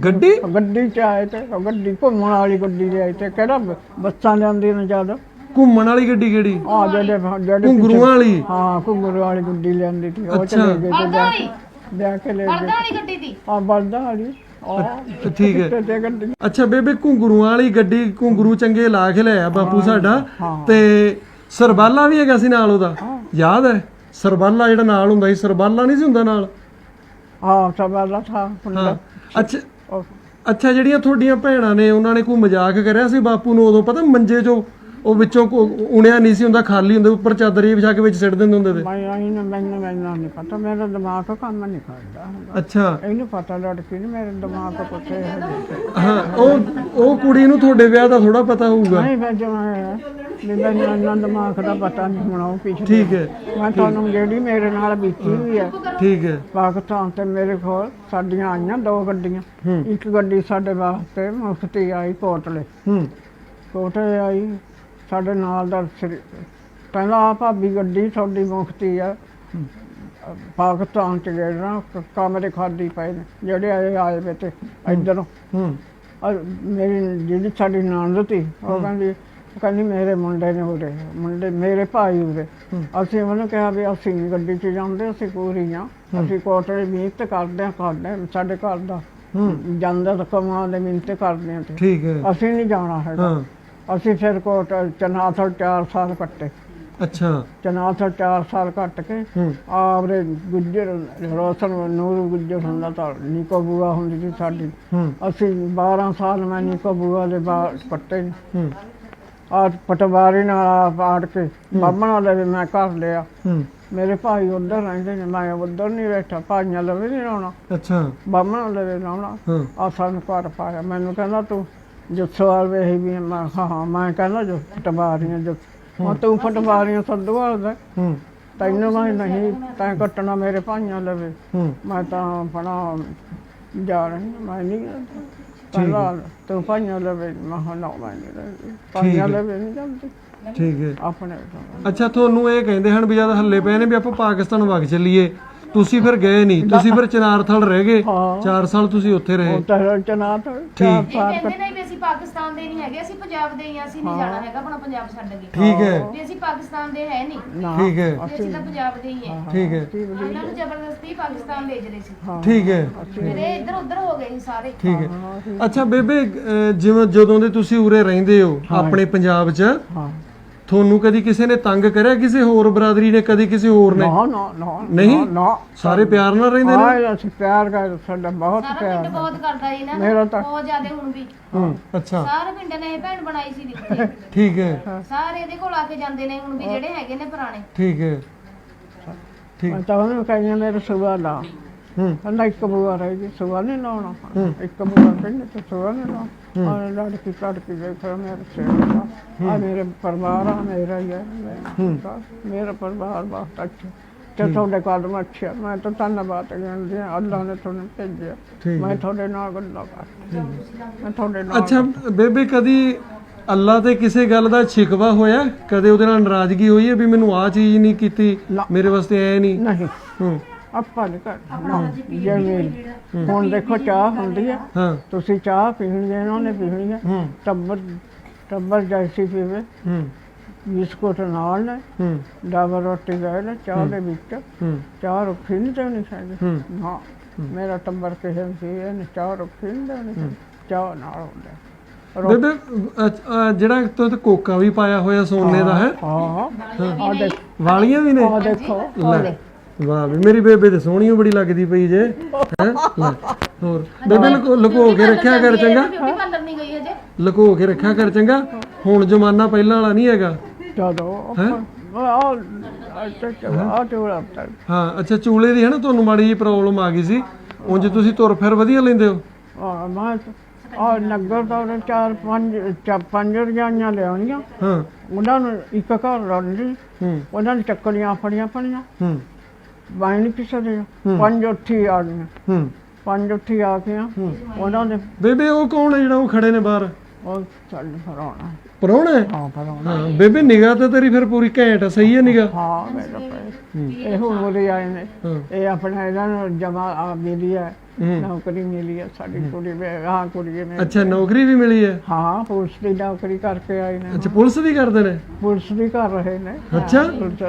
ਗੱਡੀ?
ਗੱਡੀ ਚ ਆਏ ਤੇ ਉਹ ਗੱਡੀ ਘੁੰਮਣ ਵਾਲੀ ਗੱਡੀ ਦੇ ਆਏ ਤੇ ਕਿਹੜਾ ਬੱਸਾਂ ਜਾਂਦੀਆਂ ਨੇ ਜਦ
ਘੁੰਮਣ ਵਾਲੀ ਗੱਡੀ ਕਿਹੜੀ?
ਆ ਜਿਹੜੇ ਜਿਹੜੇ
ਘੁੰਗਰੂਆਂ ਵਾਲੀ?
ਹਾਂ ਘੁੰਗਰੂ ਵਾਲੀ ਗੱਡੀ ਲੈਂਦੀ ਸੀ ਉਹ ਚਲੇ ਗਏ ਤੇ ਜਾ ਕੇ ਲੈ ਗਏ।
ਵਾਲੀ ਗੱਡੀ ਦੀ?
ਆ ਬਲਦਾ ਵਾਲੀ।
ਠੀਕ ਹੈ।
ਤੇ ਤੇ ਗੱਡੀ
ਅੱਛਾ ਬੇਬੇ ਘੁੰਗਰੂਆਂ ਵਾਲੀ ਗੱਡੀ ਘੁੰਗਰੂ ਚੰਗੇ ਲਾ ਕੇ ਲਿਆ ਬਾਪੂ ਸਾਡਾ। ਤੇ ਸਰਬਾਲਾ ਵੀ ਹੈਗਾ ਸੀ ਨਾਲ ਉਹਦਾ। ਯਾਦ ਹੈ? ਸਰਬਾਲਾ ਜਿਹੜਾ ਨਾਲ ਹੁੰਦਾ ਸੀ ਸਰਬਾਲਾ ਨਹੀਂ ਸੀ ਹੁੰਦਾ ਨਾਲ?
ਹਾਂ ਸਵਾਲਾ ਥਾ
ਹਾਂ। ਅੱਛਾ ਅੱਛਾ ਜਿਹੜੀਆਂ ਤੁਹਾਡੀਆਂ ਭੈਣਾਂ ਨੇ ਉਹਨਾਂ ਨੇ ਕੋਈ ਮਜ਼ਾਕ ਕਰਿਆ ਸੀ ਬਾਪੂ ਨੂੰ ਉਦੋਂ? ਪਤਾ ਮੰਜੇ 'ਚੋਂ ਉਹ ਵਿੱਚੋਂ ਕੋ- ਉਣਿਆ ਨਹੀਂ ਸੀ ਹੁੰਦਾ ਖਾਲੀ ਹੁੰਦਾ ਉੱਪਰ ਚਾਦਰ ਹੀ ਵਿਛਾ ਕੇ ਵਿੱਚ ਸਿੱਟ ਦਿੰਦੇ ਹੁੰਦੇ ਤੇ।
ਮੈਂ ਆਈ ਨਾ ਮੈਨੂੰ ਮੈਨੂੰ ਨਹੀਂ ਪਤਾ ਮੇਰਾ ਦਿਮਾਗ ਕੰਮ ਨਹੀਂ ਕਰਦਾ ਹੁੰਦਾ।
ਅੱਛਾ।
ਇਹਨੂੰ ਪਤਾ ਲੜਕੀ ਨੂੰ ਮੇਰੇ ਦਿਮਾਗ ਤੋਂ ਕੁਛ ਹੈ
ਹਾਂ ਉਹ ਉਹ ਕੁੜੀ ਨੂੰ ਤੁਹਾਡੇ ਵਿਆਹ ਦਾ ਥੋੜਾ ਪਤਾ ਹੋਊਗਾ।
ਨਹੀਂ ਮੈਂ ਜਮਾ ਵੀ ਮੈਨੂੰ ਇੰਨਾ ਦਿਮਾਗ ਦਾ ਪਤਾ ਨਹੀਂ ਹੁਣ ਉਹ ਪਿਛਲੇ
ਠੀਕ ਹੈ
ਮੈਂ ਤੁਹਾਨੂੰ ਜਿਹੜੀ ਮੇਰੇ ਨਾਲ ਬੀਤੀ ਹੋਈ ਹੈ
ਠੀਕ ਹੈ।
ਪਾਕਿਸਤਾਨ ਤੇ ਮੇਰੇ ਕੋਲ ਸਾਡੀਆਂ ਆਈਆਂ ਦੋ ਗੱਡੀਆਂ। ਇੱਕ ਗੱਡੀ ਸਾਡੇ ਵਾਸਤੇ ਮੁਫਤੀ ਆਈ ਕੋਟਲੇ
ਹੂੰ।
ਕੋਟਲੇ ਆਈ ਸਾਡੇ ਨਾਲ ਦਾ ਸ੍ਰੀ- ਕਹਿੰਦਾ ਆ ਭਾਬੀ ਗੱਡੀ ਤੁਹਾਡੀ ਮੁਫਤੀ ਆ। ਪਾਕਿਸਤਾਨ ਚ ਗਏ ਨਾ ਕ- ਕਮਰੇ ਖਾਲੀ ਪਏ ਨੇ ਜਿਹੜੇ ਆਏ ਆਏ ਵੇ ਤੇ ਇੱਧਰੋਂ।
ਹੂੰ।
ਔਰ ਮੇਰੀ ਜਿਹੜੀ ਸਾਡੀ ਨਣਦ ਸੀ ਉਹ ਕਹਿੰਦੀ ਉਹ ਕਹਿੰਦੀ ਮੇਰੇ ਮੁੰਡੇ ਨੇ ਉਰੇ ਮੁੰਡੇ ਮੇਰੇ ਭਾਈ ਉਰੇ। ਅਸੀਂ ਉਹਨੂੰ ਕਿਹਾ ਵੀ ਅਸੀਂ ਨੀ ਗੱਡੀ 'ਚ ਜਾਂਦੇ ਅਸੀਂ ਪੂਰੀ ਆ। ਅਸੀਂ ਕੋਟਲੇ ਮਿਹਨਤ ਕਰਦੇ ਆ ਕਰਦੇ ਹਾਂ, ਸਾਡੇ ਘਰ ਦਾ
ਹੂੰ।
ਜਾਂਦਾ ਤਾਂ ਕਮਾਂ ਦੇ ਮਿਹਨਤ ਕਰਦੇ ਆ ਤੇ।
ਠੀਕ ਹੈ।
ਅਸੀਂ ਨਹੀਂ ਜਾਣਾ ਹੈਗਾ।
ਹਾਂ।
ਅਸੀਂ ਫਿਰ ਕੋਟ ਚਨਾਥਲ 4 ਸਾਲ ਕੱਟੇ।
ਅੱਛਾ।
ਚਨਾਥਲ 4 ਸਾਲ ਕੱਟ ਕੇ
ਹੂੰ।
ਆਪਰੇ ਗੁੱਜਰ ਰੋਸ਼ਨ ਨੂਰ ਗੁੱਜਰ ਹੁੰਦਾ ਤਾਂ ਨਿੱਕੋ ਬੂਆ ਹੁੰਦੀ ਸੀ ਸਾਡੀ। ਅਸੀਂ 12 ਸਾਲ ਮੈਂ ਨਿੱਕੋ ਬੂਆ ਦੇ ਬਾਹਰ ਕੱਟੇ। ਆ ਪਟਵਾਰੀ ਨਾਲ ਆਪ ਆੜ ਕੇ ਬਾਹਮਣਾ ਦੇ ਵੀ ਮੈਂ ਕਰ ਲਿਆ। ਮੇਰੇ ਭਾਈ ਉੱਧਰ ਰਹਿੰਦੇ ਨੇ ਮੈਂ ਉੱਧਰ ਨਹੀਂ ਬੈਠਾ ਭਾਈਆਂ ਲਵੇ ਨਹੀਂ ਲਾਉਣਾ
ਅੱਛਾ।
ਬਾਹਮਣਾ ਲਵੇ
ਹਾਂ।
ਆ ਸਾਨੂੰ ਘਰ ਪਾਇਆ। ਮੈਨੂੰ ਕਹਿੰਦਾ ਤੂੰ ਜੁੱਸਵਾਲ ਵੇਹੀ ਵੀ ਮੈਂ ਕਿਹਾ ਹਾਂ ਮੈਂ ਕਹਿੰਦਾ ਜੋ ਪਟਵਾਰੀਆਂ ਜੋ ਹਾਂ। ਤੂੰ ਪਟਵਾਰੀਆਂ ਸੱਦਵਾਲ ਦਾ
ਹੂੰ।
ਤੈਨੂੰ ਮੈਂ ਨਹੀਂ ਤੈਂ ਕੱਟਣਾ ਮੇਰੇ ਭਾਈਆਂ ਲਵੇ।
ਹੂੰ।
ਮੈਂ ਤਾਂ ਆਪਣਾ ਜਾ ਰਹੀ ਹਾਂ, ਮੈਂ ਨਹੀਂ ਕਹਿੰਦਾ ਤੂੰ ਭਾਈਆਂ ਲਵੇ ਮੈਂ ਕਿਹਾ ਨਾ ਮੈਂ ਨਹੀਂ ਰਹਿੰਦੀ ਭਾਈਆਂ ਲਵੇ ਨਹੀਂ ਜਾਂਦੀ।
ਠੀਕ ਹੈ।
ਆਪਣੇ ਤੋਂ।
ਅੱਛਾ ਤੁਹਾਨੂੰ ਇਹ ਕਹਿੰਦੇ ਹਨ ਵੀ ਜਦ ਹੱਲੇ ਪਏ ਨੇ ਵੀ ਆਪਾਂ ਪਾਕਿਸਤਾਨ ਵਗ ਚੱਲੀਏ। ਤੁਸੀਂ ਫਿਰ ਗਏ ਨਹੀਂ। ਤੁਸੀਂ ਫਿਰ ਚਨਾਰਥਲ ਰਹਿ ਗਏ।
ਹਾਂ।
4 ਸਾਲ ਤੁਸੀਂ ਉੱਥੇ ਰਹੇ।
ਉਹ ਤਾਂ ਚਨਾ ਤਾਂ ਚਾਰ
ਇਹ
ਸਾਲ
ਕਹਿੰਦੇ ਨੇ ਵੀ ਅਸੀਂ ਪਾਕਿਸਤਾਨ ਦੇ ਨਹੀਂ ਹੈਗੇ ਅਸੀਂ ਪੰਜਾਬ ਦੇ ਹੀ ਹਾਂ ਅਸੀਂ ਨਹੀਂ ਜਾਣਾ ਹੈਗਾ ਆਪਣਾ ਪੰਜਾਬ ਛੱਡ ਕੇ।
ਠੀਕ ਹੈ।
ਵੀ ਅਸੀਂ ਪਾਕਿਸਤਾਨ ਦੇ ਹੈ ਨਹੀਂ।
ਨਾ।
ਠੀਕ ਹੈ।
ਵੀ ਅਸੀਂ ਤਾਂ ਪੰਜਾਬ ਦੇ ਹੀ ਹਾਂ।
ਠੀਕ ਹੈ।
ਇਹਨਾਂ ਨੂੰ ਜ਼ਬਰਦਸਤੀ ਪਾਕਿਸਤਾਨ ਭੇਜ ਰਹੇ ਸੀ।
ਠੀਕ ਹੈ।
ਫਿਰ ਇਹ ਇੱਧਰ ਉੱਧਰ ਹੋ ਗਏ ਸੀ ਸਾਰੇ।
ਠੀਕ ਹੈ। ਅੱਛਾ ਬੇਬੇ ਅਹ, ਜਿਵੇਂ ਜਦੋਂ ਦੇ ਤੁਸੀਂ ਉਰੇ ਰਹਿੰਦੇ ਹੋ। ਆਪਣੇ ਪੰਜਾਬ 'ਚ
ਹਾਂ।
ਤੁਹਾਨੂੰ ਕਦੀ ਕਿਸੇ ਨੇ ਤੰਗ ਕਰਿਆ? ਕਿਸੇ ਹੋਰ ਬਰਾਦਰੀ ਨੇ ਕਦੀ ਕਿਸੇ ਹੋਰ ਨੇ?
ਨਾ ਨਾ ਨਾ
ਨਹੀਂ?
ਨਾ,
ਸਾਰੇ ਪਿਆਰ ਨਾਲ ਰਹਿੰਦੇ ਨੇ?
ਹਾਂ ਅਸੀਂ ਪਿਆਰ ਕਰ ਸਾਡਾ ਬਹੁਤ
ਸਾਰਾ
ਪਿਆਰ
ਪਿੰਡ ਬਹੁਤ ਕਰਦਾ ਜੀ ਨਾ।
ਮੇਰਾ ਤਾਂ-
ਬਹੁਤ ਜ਼ਿਆਦਾ ਹੁਣ ਵੀ।
ਹੂੰ ਅੱਛਾ।
ਸਾਰੇ ਪਿੰਡ ਨੇ ਇਹ ਭੈਣ ਬਣਾਈ ਸੀ ਦਿੱਤੀ
ਠੀਕ ਹੈ।
ਸਾਰੇ ਇਹਦੇ ਕੋਲ ਆ ਕੇ ਜਾਂਦੇ ਨੇ ਹੁਣ ਵੀ ਜਿਹੜੇ ਹੈਗੇ ਨੇ ਪੁਰਾਣੇ।
ਠੀਕ ਹੈ। ਠੀਕ।
ਮੈਂ ਤਾਂ ਉਹਨੂੰ ਕਹਿੰਦੀ ਮੇਰੇ ਸੁਬਾ ਲਾ।
ਹੂੰ।
ਕਹਿੰਦਾ ਇੱਕ ਬੂਆ ਰਹਿ ਗਈ ਸੁਬਾ ਨਹੀਂ ਲਾਉਣਾ। ਇੱਕ ਬੂਆ ਕਹਿੰਦੇ ਤੇ ਸੁਬਾ ਨਹੀਂ ਲਾਉਣਾ। ਆ ਲੜਕੀ ਲੜਕੀ ਦੇਖ ਰਿਹਾ ਮੇਰੇ ਸਿਰ ਆ ਮੇਰੇ ਪਰਿਵਾਰ ਆ ਮੇਰਾ ਹੀ ਹੈ। ਮੇਰਾ- ਮੇਰਾ ਪਰਿਵਾਰ ਬਹੁਤ ਅੱਛਾ। ਤੇ ਤੁਹਾਡੇ ਕਦਮ ਅੱਛੇ ਆ। ਮੈਂ ਤਾਂ ਧੰਨਵਾਦ ਕਹਿੰਦੀ ਹਾਂ। ਅੱਲਾਹ ਨੇ ਤੁਹਾਨੂੰ ਭੇਜਿਆ। ਮੈਂ ਤੁਹਾਡੇ ਨਾਲ ਗੱਲਾਂ ਕਰ ਮੈਂ ਤੁਹਾਡੇ ਨਾਲ
ਅੱਛਾ ਬੇਬੇ ਕਦੀ ਅੱਲਾ ਤੇ ਕਿਸੇ ਗੱਲ ਦਾ ਸ਼ਿਕਵਾ ਹੋਇਆ? ਕਦੇ ਉਹਦੇ ਨਾਲ ਨਾਰਾਜ਼ਗੀ ਹੋਈ ਹੈ ਵੀ ਮੈਨੂੰ ਆਹ ਚੀਜ਼ ਨਹੀਂ ਕੀਤੀ?
ਨਾ।
ਮੇਰੇ ਵਾਸਤੇ ਐ ਨਹੀਂ?
ਨਹੀਂ।
ਹੂੰ।
ਆਪਾਂ ਨਹੀਂ ਕਰਨਾ ਜਿਵੇਂ ਹੁਣ ਦੇਖੋ ਚਾਹ ਹੁੰਦੀ ਹੈ
ਹਾਂ।
ਤੁਸੀਂ ਚਾਹ ਪੀਣੀ ਹੈ ਇਹਨਾਂ ਨੇ ਪੀਣੀ ਹੈ
ਹੂੰ।
ਟੱਬਰ ਟੱਬਰ ਜੈਸੀ ਪੀਵੇ।
ਹੂੰ।
ਬਿਸਕੁਟ ਨਾਲ ਨੇ।
ਹੂੰ।
ਡਬਲ ਰੋਟੀ ਗਏ ਨੇ ਚਾਹ ਦੇ ਵਿੱਚ।
ਹੂੰ।
ਚਾਹ ਰੱਖੀ ਨਹੀਂ ਤੇ ਨਹੀਂ ਸਕਦੇ
ਹੂੰ।
ਨਾ। ਮੇਰਾ ਟੱਬਰ ਕਿਸੇ ਨੂੰ ਸੀ ਇਹਨੇ ਚਾਹ ਰੱਖੀ ਨਹੀਂ ਤੇ ਨਹੀਂ ਚਾਹ ਨਾਲ ਹੁੰਦਾ।
ਬੇਬੇ ਜਿਹੜਾ ਤੂੰ ਤੇ ਕੋਕਾ ਵੀ ਪਾਇਆ ਹੋਇਆ ਸੋਨੇ ਦਾ ਹੈ?
ਹਾਂ ਆ ਦੇਖ।
ਵਾਲੀਆਂ ਵੀ ਨੇ?
ਆ ਦੇਖੋ
ਲੈ। ਵਾਹ ਵੀ ਮੇਰੀ ਬੇਬੇ ਤੇ ਸੋਹਣੀ ਓ ਬੜੀ ਲੱਗਦੀ ਪਈ ਜੇ। ਹੈ? ਹੋਰ। ਬੇਬੇ ਲੁਕੋ- ਲੁਕੋ ਕੇ ਰੱਖਿਆ ਕਰ ਚੰਗਾ।
ਬਿਊਟੀ ਪਾਰਲਰ ਨਹੀਂ ਗਈ ਹਜੇ
ਲੁਕੋ ਕੇ ਰੱਖਿਆ ਕਰ ਚੰਗਾ। ਹੁਣ ਜ਼ਮਾਨਾ ਪਹਿਲਾਂ ਵਾਲਾ ਨਹੀਂ ਹੈਗਾ।
ਚਲੋ ਤਾਂ
ਹਾਂ? ਅੱਛਾ ਚੂਲੇ ਦੀ ਹੈ ਨਾ ਤੁਹਾਨੂੰ ਮਾੜੀ ਜੀ ਪ੍ਰੋਬਲਮ ਆ ਗਈ ਸੀ। ਉਂਝ ਤੁਸੀਂ ਤੁਰ ਫਿਰ ਵਧੀਆ ਲੈਂਦੇ ਹੋ।
ਆ ਮੈਂ ਆ ਨਗਰ ਦਾ ਉਹਨੇ ਚਾਰ ਪੰਜ ਚਾ ਪੰਜ ਰਜਾਈਆਂ ਲਿਆਉਣੀਆਂ।
ਹਾਂ।
ਉਹਨਾਂ ਨੂੰ ਇੱਕ ਘਰ ਰੰਦੀ
ਹੂੰ।
ਉਹਨਾਂ ਨੇ ਚੱਕਲੀਆਂ ਫੜੀਆਂ ਫੜੀਆਂ।
ਹੂੰ।
ਨਹੀਂ ਕਿਸੇ ਦੇ ਪੰਜ ਉੱਠੀ ਆ
ਹੂੰ।
ਪੰਜ ਉੱਠੀ ਆ ਗਈਆਂ। ਉਹਨਾਂ ਦੇ
ਬੇਬੇ ਉਹ ਕੌਣ ਹੈ ਜਿਹੜਾ ਉਹ ਖੜੇ ਨੇ ਬਾਹਰ?
ਉਹ ਚੱਲ ਫਰਾਉਣਾ
ਪਰੌਣਾ ਹੈ?
ਹਾਂ ਫਰਾਉਣਾ
ਹਾਂ ਬੇਬੇ ਨਿਗਾਹ ਤਾਂ ਤੇਰੀ ਫਿਰ ਪੂਰੀ ਘੈਂਟ ਆ, ਸਹੀ ਹੈ ਨਿਗਾਹ?
ਹਾਂ ਮੇਰੇ ਪਏ। ਇਹੋ ਬੋਲੇ ਆਏ ਨੇ।
ਹਾਂ।
ਇਹ ਆਪਣਾ ਇਹਨਾਂ ਨੂੰ ਜਮਾ ਆ ਮਿਲੀ ਹੈ। ਨੌਕਰੀ ਮਿਲੀ ਹੈ ਸਾਡੀ ਕੁੜੀ ਵੇ ਹਾਂ ਕੁੜੀ ਨੇ
ਅੱਛਾ ਨੌਕਰੀ ਵੀ ਮਿਲੀ ਹੈ?
ਹਾਂ ਪੁਲਿਸ ਦੀ ਨੌਕਰੀ ਕਰਕੇ ਆਏ ਨੇ।
ਅੱਛਾ ਪੁਲਿਸ ਵੀ ਕਰਦੇ ਨੇ?
ਪੁਲਿਸ ਵੀ ਕਰ ਰਹੇ ਨੇ।
ਅੱਛਾ।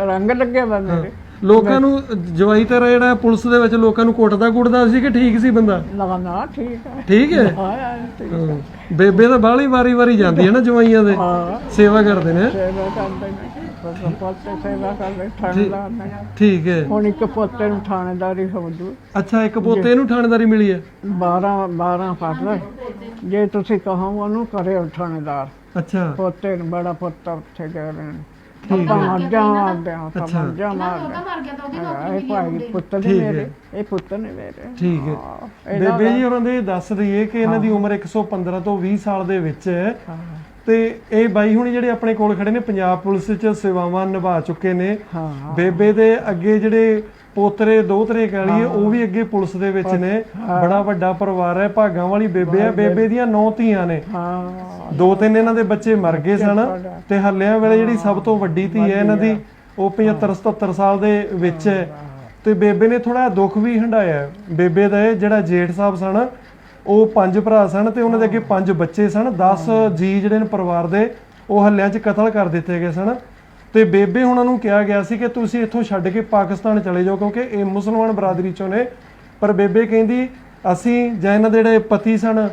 ਰੰਗ ਲੱਗੇ ਬੰਦੇ ਦੇ
ਲੋਕਾਂ ਨੂੰ ਜਵਾਈ ਤੇਰਾ ਜਿਹੜਾ ਪੁਲਿਸ ਦੇ ਵਿੱਚ ਲੋਕਾਂ ਨੂੰ ਕੁੱਟਦਾ ਕੁੱਟਦਾ ਸੀ ਕਿ ਠੀਕ ਸੀ ਬੰਦਾ?
ਲਗਾਨਾ ਠੀਕ ਹੈ।
ਠੀਕ ਹੈ?
ਹਾਂ ਠੀਕ
ਹਾਂ। ਬੇਬੇ ਤਾਂ ਬਾਹਲੀ ਵਾਰੀ ਵਾਰੀ ਜਾਂਦੀ ਹੈ ਨਾ ਜਵਾਈਆਂ ਦੇ।
ਹਾਂ।
ਸੇਵਾ ਕਰਦੇ ਨੇ।
ਸੇਵਾ ਕਰਦੇ ਨੇ। ਬਸ ਪੋਤੇ ਸੇਵਾ ਕਰਦੇ ਠੰਡਾ ਨੇ।
ਠੀਕ ਹੈ।
ਹੁਣ ਇੱਕ ਪੋਤੇ ਨੂੰ ਥਾਣੇਦਾਰੀ ਹੋ ਜੂ
ਅੱਛਾ ਇੱਕ ਪੋਤੇ ਇਹਨੂੰ ਥਾਣੇਦਾਰੀ ਮਿਲੀ ਹੈ?
12 12 ਪੜ ਲੈ। ਜੇ ਤੁਸੀਂ ਕਹੋ ਉਹਨੂੰ ਕਰੇ ਥਾਣੇਦਾਰ
ਅੱਛਾ।
ਪੋਤੇ ਨੂੰ ਬੜਾ ਪੁੱਤ ਉੱਥੇ ਗਏ ਨੇ।
ਮਰ ਗਿਆ ਤਾਂ ਉਹਦੀ ਨੌਕਰੀ
ਇਹ ਭਾਈ ਪੁੱਤ ਨੇ
ਠੀਕ ਹੈ।
ਮੇਰੇ ਇਹ ਪੁੱਤ ਨੇ ਮੇਰੇ।
ਠੀਕ ਹੈ।
ਹਾਂ, ਇਹਨਾਂ
ਬੇਬੇ ਜੀ ਉਹਨਾਂ ਦੇ ਦੱਸ ਦਈਏ ਕਿ ਇਹਨਾਂ ਦੀ ਉਮਰ 115 ਤੋਂ 20 ਸਾਲ ਦੇ ਵਿੱਚ ਹੈ।
ਹਾਂ,
ਤੇ ਇਹ ਬਾਈ ਹੁਣੀ ਜਿਹੜੇ ਆਪਣੇ ਕੋਲ ਖੜੇ ਨੇ ਪੰਜਾਬ ਪੁਲਿਸ 'ਚ ਸੇਵਾਵਾਂ ਨਿਭਾ ਚੁੱਕੇ ਨੇ।
ਹਾਂ।
ਬੇਬੇ ਦੇ ਅੱਗੇ ਜਿਹੜੇ ਪੋਤਰੇ ਦੋਤਰੇ ਕਹ ਲਈਏ ਉਹ ਵੀ ਅੱਗੇ ਪੁਲਿਸ ਦੇ ਵਿੱਚ ਨੇ। ਬੜਾ ਵੱਡਾ ਪਰਿਵਾਰ ਹੈ ਭਾਗਾਂ ਵਾਲੀ ਬੇਬੇ ਹੈ ਬੇਬੇ ਦੀਆਂ ਨੌ ਧੀਆਂ ਨੇ।
ਹਾਂ।
ਦੋ ਤਿੰਨ ਇਹਨਾਂ ਦੇ ਬੱਚੇ ਮਰ ਗਏ ਸਨ ਤੇ ਹੱਲਿਆਂ ਵੇਲੇ ਜਿਹੜੀ ਸਭ ਤੋਂ ਵੱਡੀ ਧੀ ਹੈ ਇਹਨਾਂ ਦੀ ਉਹ 75 77 ਸਾਲ ਦੇ ਵਿੱਚ ਹੈ। ਤੇ ਬੇਬੇ ਨੇ ਥੋੜਾ ਦੁੱਖ ਵੀ ਹੰਡਾਇਆ। ਬੇਬੇ ਦਾ ਇਹ ਜਿਹੜਾ ਜੇਠ ਸਾਹਿਬ ਸਨ ਉਹ ਪੰਜ ਭਰਾ ਸਨ ਤੇ ਉਹਨਾਂ ਦੇ ਅੱਗੇ ਪੰਜ ਬੱਚੇ ਸਨ। 10 ਜੀ ਜਿਹੜੇ ਨੇ ਪਰਿਵਾਰ ਦੇ ਉਹ ਹੱਲਿਆਂ 'ਚ ਕਤਲ ਕਰ ਦਿੱਤੇ ਗਏ ਸਨ। ਤੇ ਬੇਬੇ ਉਹਨਾਂ ਨੂੰ ਕਿਹਾ ਗਿਆ ਸੀ ਕਿ ਤੁਸੀਂ ਇੱਥੋਂ ਛੱਡ ਕੇ ਪਾਕਿਸਤਾਨ ਚਲੇ ਜਾਓ, ਕਿਉਂਕਿ ਇਹ ਮੁਸਲਮਾਨ ਬਰਾਦਰੀ ਚੋਂ ਨੇ। ਪਰ ਬੇਬੇ ਕਹਿੰਦੀ, ਅਸੀਂ ਜਾਂ ਇਹਨਾਂ ਦੇ ਜਿਹੜੇ ਪਤੀ ਸਨ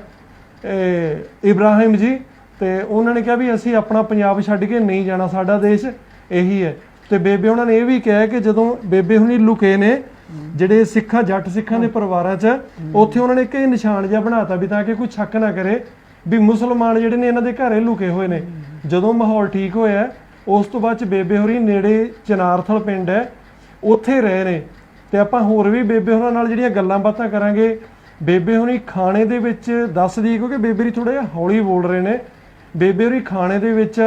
ਇਬਰਾਹਿਮ ਜੀ, ਤੇ ਉਹਨਾਂ ਨੇ ਕਿਹਾ ਵੀ ਅਸੀਂ ਆਪਣਾ ਪੰਜਾਬ ਛੱਡ ਕੇ ਨਹੀਂ ਜਾਣਾ, ਸਾਡਾ ਦੇਸ਼ ਇਹੀ ਹੈ। ਤੇ ਬੇਬੇ ਉਹਨਾਂ ਨੇ ਇਹ ਵੀ ਕਿਹਾ ਕਿ ਜਦੋਂ ਬੇਬੇ ਹੁਣੀ ਲੁਕੇ ਨੇ, ਜਿਹੜੇ ਸਿੱਖਾਂ, ਜੱਟ ਸਿੱਖਾਂ ਦੇ ਪਰਿਵਾਰਾਂ 'ਚ, ਉੱਥੇ ਉਹਨਾਂ ਨੇ ਇੱਕ ਨਿਸ਼ਾਨ ਜਿਹਾ ਬਣਾਤਾ ਵੀ ਤਾਂ ਕਿ ਕੋਈ ਸ਼ੱਕ ਨਾ ਕਰੇ ਵੀ ਮੁਸਲਮਾਨ ਜਿਹੜੇ ਨੇ, ਇਹਨਾਂ ਦੇ ਘਰੇ ਲੁਕੇ ਹੋਏ ਨੇ। ਜਦੋਂ ਮਾਹੌਲ ਠੀਕ ਹੋਇਆ ਉਸ ਤੋਂ ਬਾਅਦ ਚ ਬੇਬੇ ਹੋਰੀ ਨੇੜੇ ਚਨਾਰਥਲ ਪਿੰਡ ਹੈ ਉੱਥੇ ਰਹੇ ਨੇ। ਤੇ ਆਪਾਂ ਹੋਰ ਵੀ ਬੇਬੇ ਹੋਰਾਂ ਨਾਲ ਜਿਹੜੀਆਂ ਗੱਲਾਂ ਬਾਤਾਂ ਕਰਾਂਗੇ ਬੇਬੇ ਹੋਰੀ ਖਾਣੇ ਦੇ ਵਿੱਚ ਦੱਸਦੀ ਕਿਉਂਕਿ ਬੇਬੇ ਰੀ ਥੋੜਾ ਜਿਹਾ ਹੌਲੀ ਬੋਲ ਰਹੇ ਨੇ। ਬੇਬੇ ਹੋਰੀ ਖਾਣੇ ਦੇ ਵਿੱਚ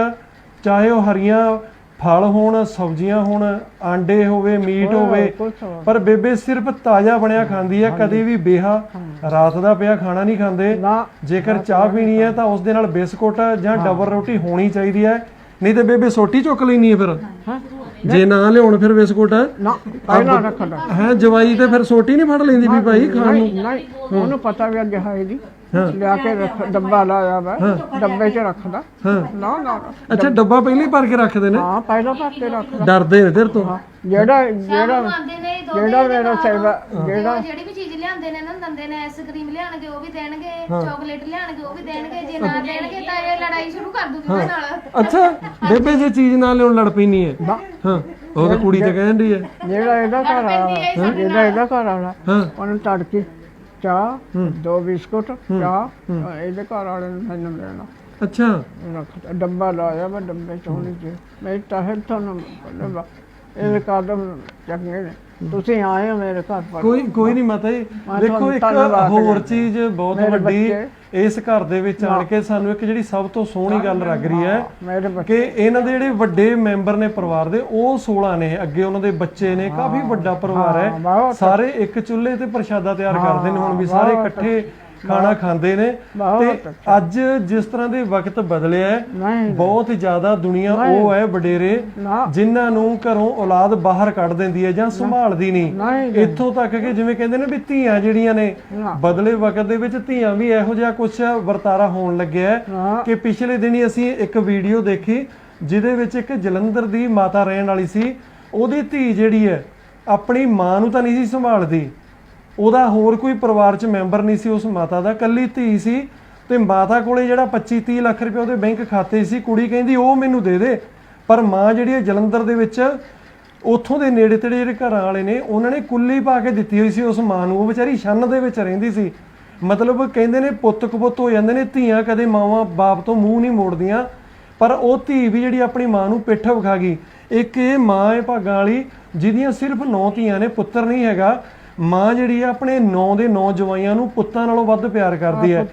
ਚਾਹੇ ਉਹ ਹਰੀਆਂ ਫਲ ਹੋਣ ਸਬਜ਼ੀਆਂ ਹੋਣ ਆਂਡੇ ਹੋਵੇ ਮੀਟ ਹੋਵੇ
ਹੋਰ।
ਪਰ ਬੇਬੇ ਸਿਰਫ ਤਾਜ਼ਾ ਬਣਿਆ ਖਾਂਦੀ ਹੈ ਕਦੇ ਵੀ ਬੇਹਾ ਰਾਤ ਦਾ ਪਿਆ ਖਾਣਾ ਨਹੀਂ ਖਾਂਦੇ। ਜੇਕਰ ਚਾਹ ਪੀਣੀ ਹੈ ਤਾਂ ਉਸ ਦੇ ਨਾਲ ਬਿਸਕੁਟ ਜਾਂ ਡਬਲ ਰੋਟੀ ਹੋਣੀ ਚਾਹੀਦੀ ਹੈ। ਨਹੀਂ ਤੇ ਬੇਬੇ ਸੋਟੀ ਚੁੱਕ ਲੈਣੀ ਹੈ ਫਿਰ। ਜੇ ਨਾ ਲਿਆਉਣ ਫਿਰ ਬਿਸਕੁਟ।
ਨਾ ਪਹਿਲਾਂ ਰੱਖਦਾ
ਹੈ ਜਵਾਈ ਤੇ ਫਿਰ ਸੋਟੀ ਨਹੀਂ ਫੜ ਲੈਂਦੀ ਵੀ ਭਾਈ ਖਾਣ ਨੂੰ?
ਨਹੀਂ ਉਹਨੂੰ ਪਤਾ ਵੀ ਅੱਗੇ ਹੈ ਦੀ ਲਿਆ ਕੇ ਰੱਖ ਡੱਬਾ ਲਾਇਆ ਵਾ ਡੱਬੇ 'ਚ ਰੱਖਦਾ।
ਹਾਂ।
ਨਾ ਨਾ ਨਾ।
ਅੱਛਾ ਡੱਬਾ ਪਹਿਲਾਂ ਹੀ ਭਰ ਕੇ ਰੱਖਦੇ ਨੇ?
ਹਾਂ ਪਹਿਲਾਂ ਭਰ ਕੇ ਰੱਖਦਾ।
ਡਰਦੇ ਨੇ ਤੇਰੇ ਤੋਂ?
ਜਿਹੜਾ ਜਿਹੜਾ
ਆਉਂਦੇ ਨੇ ਦੋ
ਜਿਹੜਾ ਮੇਰਾ ਸੇਵਾ ਜਿਹੜਾ
ਜਿਹੜੀ ਵੀ ਚੀਜ਼ ਲਿਆਉਂਦੇ ਨੇ ਨਾ ਦੰਦੇ ਨੇ ਆਈਸਕ੍ਰੀਮ ਲਿਆਣਗੇ ਉਹ ਵੀ ਦੇਣਗੇ ਚਾਕਲੇਟ ਲਿਆਣਗੇ ਉਹ ਵੀ ਦੇਣਗੇ ਜੇ ਨਾ ਦੇਣਗੇ ਤਾਂ ਇਹ ਲੜਾਈ ਸ਼ੁਰੂ ਕਰ ਦੂਗੀ ਉਹਦੇ ਨਾਲ।
ਅੱਛਾ ਬੇਬੇ ਜੇ ਚੀਜ਼ ਨਾਲ ਲਿਆਉਣ ਲੜ ਪੈਣੀ ਹੈ।
ਨਾ।
ਹਾਂ ਉਹ ਤਾਂ ਕੁੜੀ ਤੇ ਕਹਿੰਦੀ ਹੈ।
ਜਿਹੜਾ ਇਹਦਾ ਘਰ ਵਾਲਾ ਜਿਹੜਾ ਇਹਦਾ ਘਰ ਵਾਲਾ
ਹਾਂ।
ਉਹਨੂੰ ਤੜਕੇ ਚਾਹ ਦੋ ਬਿਸਕੁਟ ਚਾਹ ਇਹਦੇ ਘਰ ਵਾਲੇ ਨੂੰ ਮੈਨੂੰ ਦੇਣਾ
ਅੱਛਾ।
ਡੱਬਾ ਲਾਇਆ ਮੈਂ ਡੱਬੇ ਚ ਹੋਣੀ ਚ ਮੈਂ ਤਾਹਿਰ ਤੁਹਾਨੂੰ ਡੱਬਾ ਇਹ ਕਦਮ ਚੰਗੇ ਨੇ। ਤੁਸੀਂ ਆਏ ਹੋ ਮੇਰੇ ਘਰ ਪਰ
ਕੋਈ ਕੋਈ ਨਹੀਂ ਮਾਤਾ ਜੀ। ਦੇਖੋ ਇੱਕ ਹੋਰ। ਚੀਜ਼ ਬਹੁਤ ਵੱਡੀ ਇਸ ਘਰ ਦੇ ਵਿੱਚ ਆਣ ਕੇ ਸਾਨੂੰ ਇੱਕ ਜਿਹੜੀ ਸਭ ਤੋਂ ਸੋਹਣੀ ਗੱਲ ਲੱਗ ਰਹੀ ਹੈ ਕਿ ਇਹਨਾਂ ਦੇ ਜਿਹੜੇ ਵੱਡੇ ਮੈਂਬਰ ਨੇ ਪਰਿਵਾਰ ਦੇ ਉਹ 16 ਨੇ। ਅੱਗੇ ਉਹਨਾਂ ਦੇ ਬੱਚੇ ਨੇ ਕਾਫੀ ਵੱਡਾ ਪਰਿਵਾਰ ਹੈ। ਸਾਰੇ ਇੱਕ ਚੁੱਲ੍ਹੇ ਤੇ ਪ੍ਰਸ਼ਾਦਾ ਤਿਆਰ ਕਰਦੇ ਨੇ ਹੁਣ ਵੀ ਸਾਰੇ ਇਕੱਠੇ ਖਾਣਾ ਖਾਂਦੇ ਨੇ ਤੇ ਅੱਜ ਜਿਸ ਤਰ੍ਹਾਂ ਦੇ ਵਕਤ ਬਦਲਿਆ ਹੈ ਬਹੁਤ ਜ਼ਿਆਦਾ ਦੁਨੀਆ ਉਹ ਹੈ ਵਡੇਰੇ ਜਿਨ੍ਹਾਂ ਨੂੰ ਘਰੋਂ ਔਲਾਦ ਬਾਹਰ ਕੱਢ ਦਿੰਦੀ ਹੈ ਜਾਂ ਸੰਭਾਲਦੀ ਨਹੀਂ। ਇੱਥੋਂ ਤੱਕ ਕਿ ਜਿਵੇਂ ਕਹਿੰਦੇ ਨੇ ਵੀ ਧੀਆਂ ਜਿਹੜੀਆਂ ਨੇ। ਬਦਲੇ ਵਕਤ ਦੇ ਵਿੱਚ ਧੀਆਂ ਵੀ ਇਹੋ ਜਿਹਾ ਕੁਝ ਵਰਤਾਰਾ ਹੋਣ ਲੱਗਿਆ ਕਿ ਪਿਛਲੇ ਦਿਨੀ ਅਸੀਂ ਇੱਕ ਵੀਡੀਓ ਦੇਖੀ ਜਿਹਦੇ ਵਿੱਚ ਇੱਕ ਜਲੰਧਰ ਦੀ ਮਾਤਾ ਰਹਿਣ ਵਾਲੀ ਸੀ। ਉਹਦੀ ਧੀ ਜਿਹੜੀ ਹੈ ਆਪਣੀ ਮਾਂ ਨੂੰ ਤਾਂ ਨਹੀਂ ਸੀ ਸੰਭਾਲਦੀ। ਉਹਦਾ ਹੋਰ ਕੋਈ ਪਰਿਵਾਰ 'ਚ ਮੈਂਬਰ ਨਹੀਂ ਸੀ, ਉਸ ਮਾਤਾ ਦਾ। ਕੱਲੀ ਧੀ ਸੀ ਤੇ ਮਾਤਾ ਕੋਲੇ ਜਿਹੜਾ 25 30 ਲੱਖ ਰੁਪਏ ਉਹਦੇ ਬੈਂਕ ਖਾਤੇ ਸੀ, ਕੁੜੀ ਕਹਿੰਦੀ, ਉਹ ਮੈਨੂੰ ਦੇ ਦੇ। ਪਰ ਮਾਂ ਜਿਹੜੀ ਹੈ ਜਲੰਧਰ ਦੇ ਵਿੱਚ, ਉੱਥੋਂ ਦੇ ਨੇੜੇ ਤੇੜੇ ਜਿਹੜੇ ਘਰਾਂ ਵਾਲੇ ਨੇ, ਉਹਨਾਂ ਨੇ ਕੁੱਲੀ ਪਾ ਕੇ ਦਿੱਤੀ ਹੋਈ ਸੀ ਉਸ ਮਾਂ ਨੂੰ। ਉਹ ਵਿਚਾਰੀ ਛੰਨ ਦੇ ਵਿੱਚ ਰਹਿੰਦੀ ਸੀ। ਮਤਲਬ ਕਹਿੰਦੇ ਨੇ ਪੁੱਤ ਕਪੁੱਤ ਹੋ ਜਾਂਦੇ ਨੇ, ਧੀਆਂ ਕਦੇ ਮਾਵਾਂ ਬਾਪ ਤੋਂ ਮੂੰਹ ਨਹੀਂ ਮੋੜਦੀਆਂ। ਪਰ ਉਹ ਧੀ ਵੀ ਜਿਹੜੀ ਆਪਣੀ ਮਾਂ ਨੂੰ ਪਿੱਠ ਵਿਖਾ ਗਈ। ਇੱਕ ਇਹ ਮਾਂ ਹੈ ਭਾਗਾਂ ਵਾਲੀ, ਜਿਹਦੀਆਂ ਸਿਰਫ ਨੌ ਧੀਆਂ ਨੇ, ਪੁੱਤਰ ਨਹੀਂ ਹੈਗਾ। ਮਾਂ ਜਿਹੜੀ ਆ ਆਪਣੇ ਨੌ ਦੇ ਨੌ ਜਵਾਈਆਂ ਨੂੰ ਪੁੱਤਾਂ ਨਾਲੋਂ ਵੱਧ ਪਿਆਰ ਕਰਦੀ ਹੈ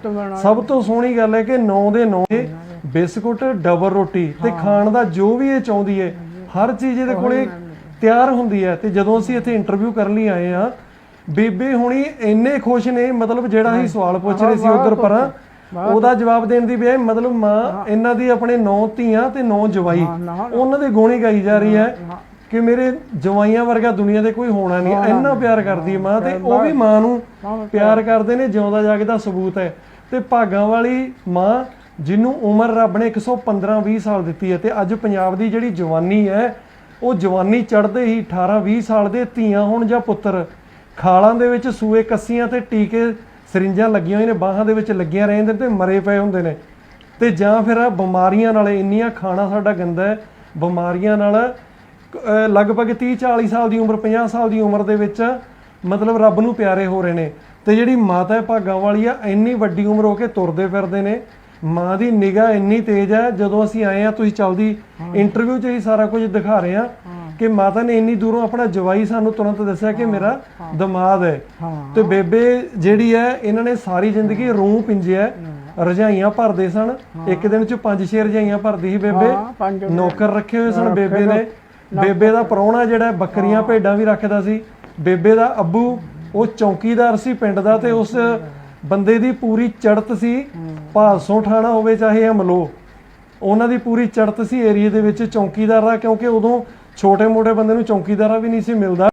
ਸਭ ਤੋਂ ਸੋਹਣੀ ਗੱਲ ਹੈ ਕਿ ਨੌ ਦੇ ਨੌ ਬਿਸਕੁਟ ਡਬਲ ਰੋਟੀ ਤੇ ਖਾਣ ਦਾ ਜੋ ਵੀ ਇਹ ਚਾਹੁੰਦੀ ਹੈ ਹਰ ਚੀਜ਼ ਇਹਦੇ ਕੋਲੇ ਤਿਆਰ ਹੁੰਦੀ ਹੈ ਤੇ ਜਦੋਂ ਅਸੀਂ ਇੱਥੇ ਇੰਟਰਵਿਊ ਕਰਨ ਲਈ ਆਏ ਆ ਬੇਬੇ ਹੁਣੀ ਇੰਨੇ ਖੁਸ਼ ਨੇ ਮਤਲਬ ਜਿਹੜਾ ਅਸੀਂ ਸਵਾਲ ਪੁੱਛ ਰਹੇ ਸੀ ਉਧਰ ਪਰਾਂ ਉਹਦਾ ਜਵਾਬ ਦੇਣ ਦੀ ਬਜਾਏ ਮਤਲਬ ਮਾਂ ਇਹਨਾਂ ਦੀ ਆਪਣੇ ਨੌ ਧੀਆਂ ਤੇ ਨੌ ਜਵਾਈ ਉਹਨਾਂ ਦੇ ਗੋਣੀ ਗਾਈ ਜਾ ਰਹੀ ਹੈ। ਕਿ ਮੇਰੇ ਜਵਾਈਆਂ ਵਰਗਾ ਦੁਨੀਆ ਤੇ ਕੋਈ ਹੋਣਾ ਨਹੀਂ। ਇੰਨਾ ਪਿਆਰ ਕਰਦੀ ਹੈ ਮਾਂ ਤੇ ਉਹ ਵੀ ਮਾਂ ਨੂੰ ਪਿਆਰ ਕਰਦੇ ਨੇ ਜਿਉਂਦਾ ਜਾਗਦਾ ਸਬੂਤ ਹੈ। ਤੇ ਭਾਗਾਂ ਵਾਲੀ ਮਾਂ ਜਿਹਨੂੰ ਉਮਰ ਰੱਬ ਨੇ 115 20 ਸਾਲ ਦਿੱਤੀ ਹੈ ਤੇ ਅੱਜ ਪੰਜਾਬ ਦੀ ਜਿਹੜੀ ਜਵਾਨੀ ਹੈ ਉਹ ਜਵਾਨੀ ਚੜ੍ਹਦੇ ਹੀ 18 20 ਸਾਲ ਦੇ ਧੀਆਂ ਹੋਣ ਜਾਂ ਪੁੱਤਰ। ਖਾਲਾਂ ਦੇ ਵਿੱਚ ਸੂਏ ਕੱਸੀਆਂ ਤੇ ਟੀਕੇ ਸਰਿੰਜਾਂ ਲੱਗੀਆਂ ਹੋਈਆਂ ਨੇ ਬਾਹਾਂ ਦੇ ਵਿੱਚ ਲੱਗੀਆਂ ਰਹਿੰਦੇ ਤੇ ਮਰੇ ਪਏ ਹੁੰਦੇ ਨੇ। ਤੇ ਜਾਂ ਫਿਰ ਆਹ ਬਿਮਾਰੀਆਂ ਨਾਲ ਇੰਨੀਆਂ ਖਾਣਾ ਸਾਡਾ ਗੰਦਾ ਹੈ ਬਿਮਾਰੀਆਂ ਨਾਲ ਅਹ ਲਗਭਗ 30 40 ਸਾਲ ਦੀ ਉਮਰ 50 ਸਾਲ ਦੀ ਉਮਰ ਦੇ ਵਿੱਚ ਮਤਲਬ ਰੱਬ ਨੂੰ ਪਿਆਰੇ ਹੋ ਰਹੇ ਨੇ। ਤੇ ਜਿਹੜੀ ਮਾਤਾ ਹੈ ਭਾਗਾਂ ਵਾਲੀ ਆ ਇੰਨੀ ਵੱਡੀ ਉਮਰ ਹੋ ਕੇ ਤੁਰਦੇ ਫਿਰਦੇ ਨੇ। ਮਾਂ ਦੀ ਨਿਗਾਹ ਇੰਨੀ ਤੇਜ਼ ਹੈ ਜਦੋਂ ਅਸੀਂ ਆਏ ਆ ਤੁਸੀਂ ਚਲਦੀ ਇੰਟਰਵਿਊ 'ਚ ਹੀ ਸਾਰਾ ਕੁਝ ਦਿਖਾ ਰਹੇ ਆ ਕਿ ਮਾਤਾ ਨੇ ਇੰਨੀ ਦੂਰੋਂ ਆਪਣਾ ਜਵਾਈ ਸਾਨੂੰ ਤੁਰੰਤ ਦੱਸਿਆ ਕਿ ਮੇਰਾ ਦਮਾਦ ਹੈ। ਤੇ ਬੇਬੇ ਜਿਹੜੀ ਹੈ ਇਹਨਾਂ ਨੇ ਸਾਰੀ ਜ਼ਿੰਦਗੀ ਰੂਹ ਪਿੰਜਿਆ ਰਜਾਈਆਂ ਭਰਦੇ ਸਨ। ਇੱਕ ਦਿਨ ਚ ਪੰਜ ਛੇ ਰਜਾਈਆਂ ਭਰਦੀ ਸੀ ਬੇਬੇ। ਨੌਕਰ ਰੱਖੇ ਹੋਏ ਸਨ ਬੇਬੇ ਨੇ। ਬੇਬੇ ਦਾ ਪ੍ਰਾਹੁਣਾ ਜਿਹੜਾ ਬੱਕਰੀਆਂ ਭੇਡਾਂ ਵੀ ਰੱਖਦਾ ਸੀ। ਬੇਬੇ ਦਾ ਅੱਬੂ ਉਹ ਚੌਕੀਦਾਰ ਸੀ ਪਿੰਡ ਦਾ ਤੇ ਉਸ ਬੰਦੇ ਦੀ ਪੂਰੀ ਚੜਤ ਸੀ। ਭਾਸੋਂ ਠਾਣਾ ਹੋਵੇ ਚਾਹੇ ਅਮਲੋ ਉਹਨਾਂ ਦੀ ਪੂਰੀ ਚੜਤ ਸੀ ਏਰੀਏ ਦੇ ਵਿੱਚ ਚੌਕੀਦਾਰ ਦਾ ਕਿਉਂਕਿ ਉਦੋਂ ਛੋਟੇ ਮੋਟੇ ਬੰਦੇ ਨੂੰ ਚੌਕੀਦਾਰਾ ਵੀ ਨਹੀਂ ਸੀ ਮਿਲਦਾ।